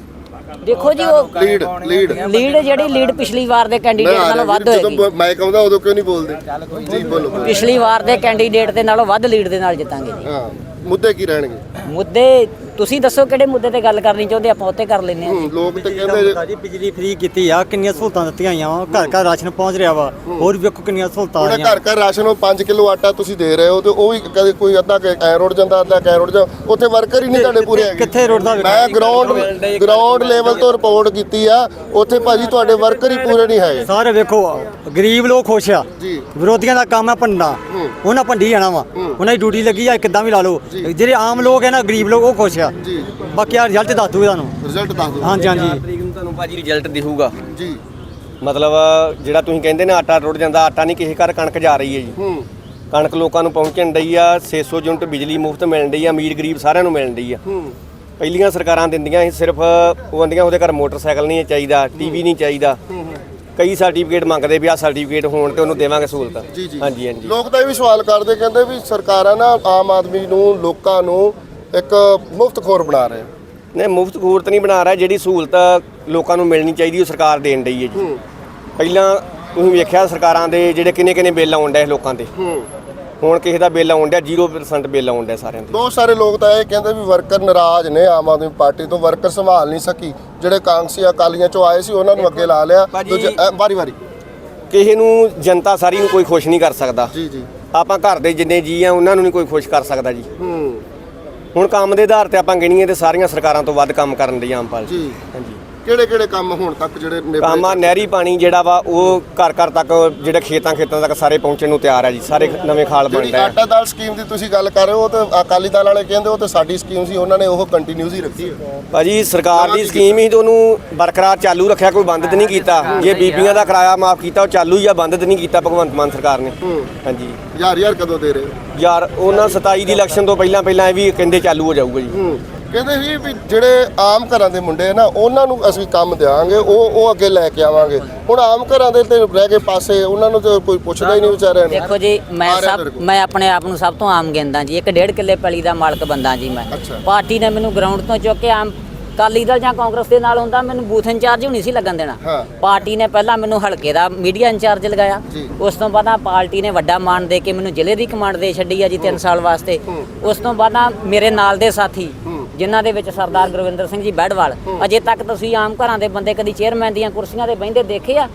ਦੇਖੋ ਜੀ ਉਹ ਲੀਡ ਲੀਡ ਲੀਡ ਜਿਹੜੀ ਲੀਡ ਪਿਛਲੀ ਵਾਰ ਦੇ ਕੈਂਡੀਡੇਟ ਨਾਲੋਂ ਵੱਧ ਹੋਏਗੀ। ਜਦੋਂ ਮੈਂ ਕਹੂੰਦਾ ਉਦੋਂ ਕਿਉਂ ਨਹੀਂ ਬੋਲਦੇ? ਜੀ ਬੋਲੋ ਪਿਛਲੀ ਵਾਰ ਦੇ ਕੈਂਡੀਡੇਟ ਦੇ ਨਾਲੋਂ ਵੱਧ ਲੀਡ ਦੇ ਨਾਲ ਜਿੱਤਾਂਗੇ ਜੀ। ਹਾਂ ਮੁੱਦੇ ਕੀ ਰਹਿਣਗੇ? ਮੁੱਦੇ ਤੁਸੀਂ ਦੱਸੋ ਕਿਹੜੇ ਮੁੱਦੇ ਤੇ ਗੱਲ ਕਰਨੀ ਚਾਹੁੰਦੇ ਆਪਾਂ ਉੱਤੇ ਕਰ ਲੈਂਦੇ ਹਾਂ ਹੂੰ, ਲੋਕ ਤੇ ਕਹਿੰਦੇ ਜੀ ਬਿਜਲੀ ਫ੍ਰੀ ਕੀਤੀ ਆ ਕਿੰਨੀਆਂ ਸਹੂਲਤਾਂ ਦਿੱਤੀਆਂ ਆਈਆਂ ਵਾ। ਘਰ ਘਰ ਰਾਸ਼ਨ ਪਹੁੰਚ ਰਿਹਾ ਵਾ। ਹੋਰ ਵੀ ਵੇਖੋ ਕਿੰਨੀਆਂ ਸਹੂਲਤਾਂ ਆ ਰਹੀਆਂ ਘਰ ਘਰ ਰਾਸ਼ਨ ਉਹ 5 ਕਿਲੋ ਆਟਾ ਤੁਸੀਂ ਦੇ ਰਹੇ ਹੋ ਤੇ ਉਹ ਵੀ ਕਦੇ ਕੋਈ ਅੱਧਾ ਕਿ ਐ ਰੁੜ ਜਾਂਦਾ ਅੱਧਾ ਕੈ ਰੁੜ ਜਾ ਉੱਥੇ ਵਰਕਰ ਹੀ ਨਹੀਂ ਤੁਹਾਡੇ ਪੂਰੇ ਹੈਗੇ। ਕਿੱਥੇ ਰੁੜਦਾ ਵੇਖੋ। ਮੈਂ ਗਰਾਊਂਡ ਗਰਾਊਂਡ ਲੈਵਲ ਤੋਂ ਰਿਪੋਰਟ ਕੀਤੀ ਆ। ਉੱਥੇ ਭਾਜੀ ਤੁਹਾਡੇ ਵਰਕਰ ਹੀ ਪੂਰੇ ਨਹੀਂ ਹੈਗੇ। ਸਾਰੇ ਵੇਖੋ ਗਰੀਬ ਲੋਕ ਖੁਸ਼ ਆ। ਜੀ। ਵਿਰੋਧੀਆਂ ਦਾ ਕੰਮ ਹੈ ਭੰਡਣਾ। ਉਹਨਾਂ ਭੰਡੀ ਜਾਣਾ ਵਾ। ਉਹਨਾਂ ਦੀ ਡਿਊਟੀ ਲੱਗੀ ਆ ਕਿੱਦਾਂ ਵੀ ਲਾ ਲਓ। ਜਿਹੜੇ ਆਮ ਲੋਕ ਹੈ ਨਾ ਗਰੀਬ ਲੋਕ ਉਹ ਖੁਸ਼ ਆ। ਜੀ। ਬਾਕੀ ਆ ਰਿਜ਼ਲਟ ਦੱਸ ਦੂ ਤੁਹਾਨੂੰ। ਰਿਜ਼ਲਟ ਦੱਸ ਦਿਓ ਹਾਂਜੀ ਹਾਂਜੀ। ਤਰੀਕ ਨੂੰ ਤੁਹਾਨੂੰ ਭਾਜੀ ਰਿਜ਼ਲਟ ਦਿਖੂਗਾ। ਜੀ। ਮਤਲਬ ਜਿਹੜਾ ਤੁਸੀਂ ਕਹਿੰਦੇ ਨੇ ਆਟਾ ਰੁੜ ਜਾਂਦਾ ਆਟਾ ਨਹੀਂ ਕਿਸੇ ਘਰ ਕਣਕ ਜਾ ਰਹੀ ਹੈ ਜੀ। ਹੂੰ। ਕਣਕ ਲੋਕਾਂ ਨੂੰ ਪਹੁੰਚਣ ਡਈ ਆ 600 ਯੂਨਿਟ ਬਿਜਲੀ ਮੁਫਤ ਮਿਲਣ ਡਈ ਆ ਅਮੀਰ ਗਰੀਬ ਸਾਰਿਆਂ ਨੂੰ ਮਿਲਣ ਡਈ ਆ। ਹੂੰ। ਪਹਿਲੀਆਂ ਸਰਕਾਰਾਂ ਦਿੰਦੀਆਂ ਸੀ ਸਿਰਫ ਉਹ ਆਂਦੀਆਂ ਉਹਦੇ ਘਰ ਮੋਟਰਸਾਈਕਲ ਨਹੀਂ ਚਾਹੀਦਾ ਟੀਵੀ ਨਹੀਂ ਚਾਹੀਦਾ। ਕਈ ਸਰਟੀਫਿਕੇਟ ਮੰਗਦੇ ਵੀ ਆ ਸਰਟੀਫਿਕੇਟ ਹੋਣ ਤੇ ਉਹਨੂੰ ਦੇਵਾਂਗੇ ਸਹੂਲਤ। ਜੀ ਜੀ। ਹਾਂਜੀ ਹਾਂਜੀ। ਲੋਕ ਤਾਂ ਇਹ ਵੀ ਸਵਾਲ ਕਰਦੇ ਕਹਿੰਦੇ ਵੀ ਸਰਕਾਰਾਂ ਨਾ ਆਮ ਆਦਮੀ ਨੂੰ ਲੋਕਾਂ ਨੂੰ ਇੱਕ ਮੁਫਤ ਖੋਰ ਬਣਾ ਰਹੇ। ਨੇ ਮੁਫਤ ਖੂਰਤ ਨਹੀਂ ਬਣਾ ਰਿਹਾ ਜਿਹੜੀ ਸਹੂਲਤ ਲੋਕਾਂ ਨੂੰ ਮਿਲਣੀ ਚਾਹੀਦੀ ਉਹ ਸਰਕਾਰ ਦੇਣ ਡਈ ਹੈ ਜੀ। ਪਹਿਲਾਂ ਤੁਸੀਂ ਵੇਖਿਆ ਸਰਕਾਰਾਂ ਦੇ ਜਿਹੜੇ ਕਿੰਨੇ ਕਿੰਨੇ ਬਿੱਲ ਆਉਣ ਡਏ ਲੋਕਾਂ ਦੇ ਹੁਣ ਕਿਸੇ ਦਾ ਬਿੱਲ ਆਉਣ ਡਿਆ 0% ਬਿੱਲ ਆਉਣ ਡਿਆ ਸਾਰਿਆਂ ਦੇ ਬਹੁਤ ਸਾਰੇ ਲੋਕ ਤਾਂ ਇਹ ਕਹਿੰਦੇ ਵੀ ਵਰਕਰ ਨਾਰਾਜ਼ ਨੇ ਆਮ ਆਦਮੀ ਪਾਰਟੀ ਤੋਂ ਵਰਕਰ ਸੰਭਾਲ ਨਹੀਂ ਸਕੀ। ਜਿਹੜੇ ਕਾਂਗਸੀ ਅਕਾਲੀਆਂ ਚੋਂ ਆਏ ਸੀ ਉਹਨਾਂ ਨੂੰ ਅੱਗੇ ਲਾ ਲਿਆ। ਭਾਜੀ- ਵਾਰੀ ਵਾਰੀ। ਕਿਸੇ ਨੂੰ ਜਨਤਾ ਸਾਰੀ ਨੂੰ ਕੋਈ ਖੁਸ਼ ਨਹੀਂ ਕਰ ਸਕਦਾ। ਜੀ ਜੀ। ਆਪਾਂ ਘਰ ਦੇ ਜਿੰਨੇ ਜੀ ਆ ਉਹਨਾਂ ਨੂੰ ਨਹੀਂ ਕੋਈ ਖੁਸ਼ ਕਰ ਸਕਦਾ ਜੀ। ਹੂੰ। ਹੁਣ ਕੰਮ ਦੇ ਆਧਾਰ ਤੇ ਆਪਾਂ ਗਿਣੀਏ ਤੇ ਸਾਰੀਆਂ ਸਰਕਾਰਾਂ ਤੋਂ ਵੱਧ ਕੰਮ ਕਰਨ ਦੀ ਆਮ ਪਾਰਟੀ। ਜੀ। ਹਾਂਜੀ। ਕਿਹੜੇ ਕਿਹੜੇ ਕੰਮ ਹੁਣ ਤੱਕ ਜਿਹੜੇ ਨਿਬੜੇ ਕੰਮ ਆ ਨਹਿਰੀ ਪਾਣੀ ਜਿਹੜਾ ਵਾ ਉਹ ਘਰ ਘਰ ਤੱਕ ਜਿਹੜੇ ਖੇਤਾਂ ਖੇਤਾਂ ਤੱਕ ਸਾਰੇ ਪਹੁੰਚਣ ਨੂੰ ਤਿਆਰ ਹੈ ਜੀ ਸਾਰੇ ਨਵੇਂ ਖਾਲ ਬਣ ਜਿਹੜੀ ਰਹੇ ਆ। ਆਟਾ ਦਾਲ ਸਕੀਮ ਦੀ ਤੁਸੀਂ ਗੱਲ ਕਰ ਰਹੇ ਹੋ ਉਹ ਤਾਂ ਅਕਾਲੀ ਦਲ ਵਾਲੇ ਕਹਿੰਦੇ ਉਹ ਤਾਂ ਸਾਡੀ ਸਕੀਮ ਸੀ ਉਹਨਾਂ ਨੇ ਉਹ ਕੰਟੀਨਿਊਸ ਹੀ ਰੱਖੀ ਹੈ ਭਾਜੀ ਸਰਕਾਰ ਦੀ ਸਕੀਮ ਹੀ ਤੇ ਉਹਨੂੰ ਬਰਕਰਾਰ ਚਾਲੂ ਰੱਖਿਆ ਕੋਈ ਬੰਦ ਤੇ ਨਹੀਂ ਕੀਤਾ। ਜੇ ਬੀਬੀਆਂ ਦਾ ਕਿਰਾਇਆ ਮਾਫ ਕੀਤਾ ਉਹ ਚਾਲੂ ਹੀ ਆ ਬੰਦ ਤੇ ਨਹੀਂ ਕੀਤਾ ਭਗਵੰਤ ਮਾਨ ਸਰਕਾਰ ਨੇ। ਹਾਂਜੀ। ਯਾਰ ਯਾਰ ਕਦੋਂ ਦੇ ਰਹੇ ਹੋ? ਯਾਰ ਉਹਨਾਂ 27 ਦੀ ਇਲੈਕਸ਼ਨ ਤੋਂ ਪਹਿਲਾਂ ਪਹਿਲਾਂ ਇਹ ਵੀ ਕਹਿੰਦੇ ਚਾਲੂ ਹੋ ਜਾਊਗਾ ਜੀ। ਹੂੰ। ਕਹਿੰਦੇ ਸੀ ਵੀ ਜਿਹੜੇ ਆਮ ਘਰਾਂ ਦੇ ਮੁੰਡੇ ਆ ਨਾ ਉਹਨਾਂ ਨੂੰ ਅਸੀਂ ਕੰਮ ਦੇਵਾਂਗੇ ਉਹ ਉਹ ਅੱਗੇ ਲੈ ਕੇ ਆਵਾਂਗੇ। ਹੁਣ ਆਮ ਘਰਾਂ ਦੇ ਤੇ ਰਹਿ ਗਏ ਪਾਸੇ ਉਹਨਾਂ ਨੂੰ ਤਾਂ ਕੋਈ ਪੁੱਛਦਾ ਹੀ ਨਹੀਂ ਵਿਚਾਰਿਆਂ ਨੂੰ। ਦੇਖੋ ਜੀ ਮੈਂ ਸਭ। ਮੈਂ ਆਪਣੇ ਆਪ ਨੂੰ ਸਭ ਤੋਂ ਆਮ ਗਿਣਦਾ ਜੀ। ਇੱਕ ਡੇਢ ਕਿੱਲੇ ਪੈਲੀ ਦਾ ਮਾਲਕ ਬੰਦਾ ਜੀ ਮੈਂ। ਪਾਰਟੀ ਨੇ ਮੈਨੂੰ ਗਰਾਊਂਡ ਤੋਂ ਚੁੱਕ ਕੇ ਆਮ ਕਾਲੀ ਦਲ ਜਾਂ ਕਾਂਗਰਸ ਦੇ ਨਾਲ ਹੁੰਦਾ ਮੈਨੂੰ ਬੂਥ ਇੰਚਾਰਜ ਹੀ ਨਹੀਂ ਸੀ ਲੱਗਣ ਦੇਣਾ। ਪਾਰਟੀ ਨੇ ਪਹਿਲਾਂ ਮੈਨੂੰ ਹਲਕੇ ਦਾ ਮੀਡੀਆ ਇੰਚਾਰਜ ਲਗਾਇਆ। ਉਸ ਤੋਂ ਬਾਅਦ ਪਾਰਟੀ ਨੇ ਵੱਡਾ ਮਾਣ ਦੇ ਕੇ ਮੈਨੂੰ ਜ਼ਿਲ੍ਹੇ ਦੀ ਕਮਾਂਡ ਦੇ ਛੱਡੀ ਆ ਜੀ 3 ਸਾਲ ਵਾਸਤੇ। ਉਸ ਤੋਂ ਬਾਅਦ ਮੇਰੇ ਨਾਲ ਦੇ ਸਾਥੀ ਜਿਨ੍ਹਾਂ ਦੇ ਵਿੱਚ ਸਰਦਾਰ ਗੁਰਵਿੰਦਰ ਸਿੰਘ ਜੀ ਬੈੜਵਾਲ ਅਜੇ ਤੱਕ ਤੁਸੀਂ ਆਮ ਘਰਾਂ ਦੇ ਬੰਦੇ ਕਦੀ ਚੇਅਰਮੈਨ ਦੀਆਂ ਕੁਰਸੀਆਂ ਤੇ ਬਹਿੰਦੇ ਦੇਖੇ ਆ?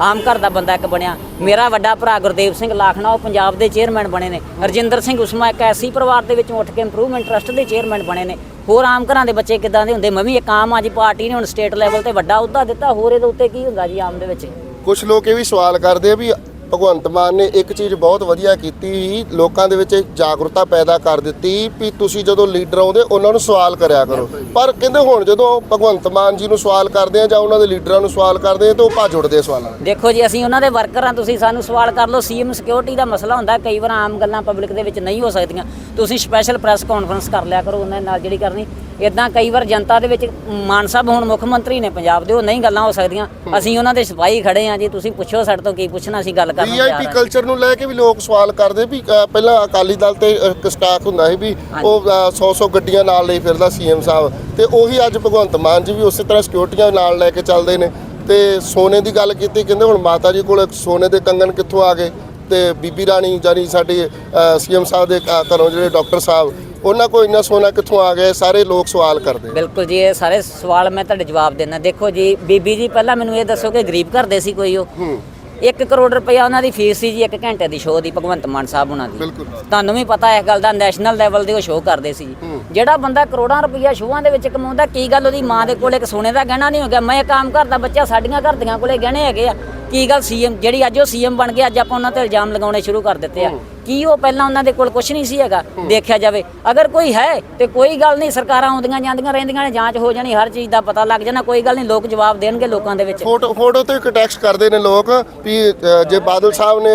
ਆਮ ਘਰ ਦਾ ਬੰਦਾ ਇੱਕ ਬਣਿਆ। ਮੇਰਾ ਵੱਡਾ ਭਰਾ ਗੁਰਦੇਵ ਸਿੰਘ ਲਾਖਣਾ ਉਹ ਪੰਜਾਬ ਦੇ ਚੇਅਰਮੈਨ ਬਣੇ ਨੇ। ਰਜਿੰਦਰ ਸਿੰਘ ਉਸਮਾ ਇੱਕ ਐਸੀ ਪਰਿਵਾਰ ਦੇ ਵਿੱਚੋਂ ਉੱਠ ਕੇ ਇੰਪਰੂਵਮੈਂਟ ਟਰਸਟ ਦੇ ਚੇਅਰਮੈਨ ਬਣੇ ਨੇ। ਹੋਰ ਆਮ ਘਰਾਂ ਦੇ ਬੱਚੇ ਕਿਦਾਂ ਦੇ ਹੁੰਦੇ? ਮੈਂ ਵੀ ਇੱਕ ਆਮ ਆ ਜੀ ਪਾਰਟੀ ਨੇ ਹੁਣ ਸਟੇਟ ਲੈਵਲ ਤੇ ਵੱਡਾ ਅਹੁਦਾ ਦਿੱਤਾ ਹੋਰ ਇਹਦੇ ਉੱਤੇ ਕੀ ਹੁੰਦਾ ਜੀ ਆਮ ਦੇ ਵਿੱਚ? ਕੁਝ ਲੋਕ ਇਹ ਵੀ ਸਵਾਲ ਕਰਦੇ ਆ ਵੀ ਭਗਵੰਤ ਮਾਨ ਨੇ ਇੱਕ ਚੀਜ਼ ਬਹੁਤ ਵਧੀਆ ਕੀਤੀ ਸੀ ਲੋਕਾਂ ਦੇ ਵਿੱਚ ਜਾਗਰੂਕਤਾ ਪੈਦਾ ਕਰ ਦਿੱਤੀ ਵੀ ਤੁਸੀਂ ਜਦੋਂ ਲੀਡਰ ਆਉਂਦੇ ਉਹਨਾਂ ਨੂੰ ਸਵਾਲ ਕਰਿਆ ਕਰੋ। ਪਰ ਕਹਿੰਦੇ ਹੁਣ ਜਦੋਂ ਭਗਵੰਤ ਮਾਨ ਜੀ ਨੂੰ ਸਵਾਲ ਕਰਦੇ ਆ ਜਾਂ ਉਹਨਾਂ ਦੇ ਲੀਡਰਾਂ ਨੂੰ ਸਵਾਲ ਕਰਦੇ ਆ ਤਾਂ ਉਹ ਭੱਜ ਉੱਠਦੇ ਆ ਸਵਾਲਾਂ। ਦੇਖੋ ਜੀ ਅਸੀਂ ਉਹਨਾਂ ਦੇ ਵਰਕਰ ਹਾਂ ਤੁਸੀਂ ਸਾਨੂੰ ਸਵਾਲ ਕਰ ਲਓ। ਸੀਐਮ ਸਿਕਿਉਰਿਟੀ ਦਾ ਮਸਲਾ ਹੁੰਦਾ ਕਈ ਵਾਰ ਆਮ ਗੱਲਾਂ ਪਬਲਿਕ ਦੇ ਵਿੱਚ ਨਹੀਂ ਹੋ ਸਕਦੀਆਂ। ਤੁਸੀਂ ਸਪੈਸ਼ਲ ਪ੍ਰੈਸ ਕਾਨਫਰੰਸ ਕਰ ਲਿਆ ਕਰੋ ਉਹਨਾਂ ਦੇ ਨਾਲ ਜਿਹੜੀ ਕਰਨੀ। ਇਦਾਂ ਕਈ ਵਾਰ ਜਨਤਾ ਦੇ ਵਿੱਚ ਮਾਨ ਸਾਹਿਬ ਹੁਣ ਮੁੱਖ ਮੰਤਰੀ ਨੇ ਪੰਜਾਬ ਦੇ ਉਹ ਨਹੀਂ ਗੱਲਾਂ ਹੋ ਸਕਦੀਆਂ। ਅਸੀਂ ਉਹਨਾਂ ਦੇ ਸਿਪਾਹੀ ਖੜੇ ਹਾਂ ਜੀ ਤੁਸੀਂ ਪੁੱਛੋ ਸਾਡੇ ਤੋਂ ਕੀ ਪੁੱਛਣਾ ਅਸੀਂ ਗੱਲ ਕਰਨ ਵੀਆਈਪੀ ਹਾਂ ਕਲਚਰ ਨੂੰ ਲੈ ਕੇ ਵੀ ਲੋਕ ਸਵਾਲ ਕਰਦੇ ਵੀ ਅ, ਪਹਿਲਾਂ ਅਕਾਲੀ ਦਲ ਤੇ ਸਟਾਕ ਹੁੰਦਾ ਸੀ ਵੀ ਉਹ 100-100 ਗੱਡੀਆਂ ਨਾਲ ਲਈ ਫਿਰਦਾ ਸੀਐਮ ਸਾਹਿਬ। ਤੇ ਉਹੀ ਅੱਜ ਭਗਵੰਤ ਮਾਨ ਜੀ ਵੀ ਉਸੇ ਤਰ੍ਹਾਂ ਸਿਕਿਉਰਟੀਆਂ ਨਾਲ ਲੈ ਕੇ ਚੱਲਦੇ ਨੇ। ਤੇ ਸੋਨੇ ਦੀ ਗੱਲ ਕੀਤੀ ਕਹਿੰਦੇ ਹੁਣ ਮਾਤਾ ਜੀ ਕੋਲ ਸੋਨੇ ਦੇ ਕੰਗਣ ਕਿੱਥੋਂ ਆ ਗਏ? ਤੇ ਬੀਬੀ ਰਾਣੀ ਜਾਨੀ ਸਾਡੀ ਸੀਐਮ ਸਾਹਿਬ ਦੇ ਅ, ਘਰੋਂ ਜਿਹੜੇ ਡਾਕਟਰ ਸਾਹਿਬ ਉਹਨਾਂ ਕੋਲ ਇੰਨਾ ਸੋਨਾ ਕਿੱਥੋਂ ਆ ਗਿਆ? ਇਹ ਸਾਰੇ ਲੋਕ ਸਵਾਲ ਕਰਦੇ ਬਿਲਕੁਲ ਜੀ ਇਹ ਸਾਰੇ ਸਵਾਲ ਮੈਂ ਤੁਹਾਡੇ ਜਵਾਬ ਦੇਣਾ ਦੇਖੋ ਜੀ ਬੀਬੀ ਜੀ ਪਹਿਲਾਂ ਮੈਨੂੰ ਇਹ ਦੱਸੋ ਕਿ ਗਰੀਬ ਘਰ ਦੇ ਸੀ ਕੋਈ ਉਹ? 1 ਕਰੋੜ ਰੁਪਇਆ ਉਹਨਾਂ ਦੀ ਫੀਸ ਸੀ ਜੀ 1 ਘੰਟੇ ਦੀ ਸ਼ੋਅ ਦੀ ਭਗਵੰਤ ਮਾਨ ਸਾਹਿਬ ਉਹਨਾਂ ਦੀ। ਬਿਲਕੁਲ। ਤੁਹਾਨੂੰ ਵੀ ਪਤਾ ਇਸ ਗੱਲ ਦਾ ਨੈਸ਼ਨਲ ਲੈਵਲ ਦੇ ਉਹ ਸ਼ੋਅ ਕਰਦੇ ਸੀ। ਜਿਹੜਾ ਬੰਦਾ ਕਰੋੜਾਂ ਰੁਪਈਆ ਸ਼ੋਅਾਂ ਦੇ ਵਿੱਚ ਕਮਾਉਂਦਾ ਕੀ ਗੱਲ ਉਹਦੀ ਮਾਂ ਦੇ ਕੋਲੇ ਇੱਕ ਸੋਨੇ ਦਾ ਗਹਿਣਾ ਨਹੀਂ ਹੋ ਗਿਆ? ਮੈਂ ਇੱਕ ਆਮ ਘਰ ਦਾ ਬੱਚਾ ਸਾਡੀਆਂ ਘਰ ਦੀਆਂ ਕੋਲੇ ਗਹਿਣੇ ਹੈਗੇ ਆ। ਕੀ ਗੱਲ ਸੀਐਮ ਜਿਹੜੀ ਅੱਜ ਉਹ ਸੀਐਮ ਬਣ ਗਿਆ ਅੱਜ ਆਪਾਂ ਉਹਨਾਂ ਤੇ ਇਲਜ਼ਾਮ ਲਗਾਉਣੇ ਸ਼ੁਰੂ ਕਰ ਦਿੱਤੇ ਆ। ਕੀ ਉਹ ਪਹਿਲਾਂ ਉਹਨਾਂ ਦੇ ਕੋਲ ਕੁਝ ਨਹੀਂ ਸੀ ਹੈਗਾ ਦੇਖਿਆ ਜਾਵੇ। ਅਗਰ ਕੋਈ ਹੈ ਤੇ ਕੋਈ ਗੱਲ ਨਹੀਂ ਸਰਕਾਰਾਂ ਆਉਂਦੀਆਂ ਜਾਂਦੀਆਂ ਰਹਿੰਦੀਆਂ ਨੇ ਜਾਂਚ ਹੋ ਜਾਣੀ ਹਰ ਚੀਜ਼ ਦਾ ਪਤਾ ਲੱਗ ਜਾਣਾ ਕੋਈ ਗੱਲ ਨਹੀਂ ਲੋਕ ਜਵਾਬ ਦੇਣਗੇ ਲੋਕਾਂ ਦੇ ਵਿੱਚ। ਫੋਟੋ ਫੋਟੋ ਤੇ ਇੱਕ ਟੈਕਸਟ ਕਰਦੇ ਨੇ ਲੋਕ ਵੀ ਜੇ ਬਾਦਲ ਸਾਹਿਬ ਨੇ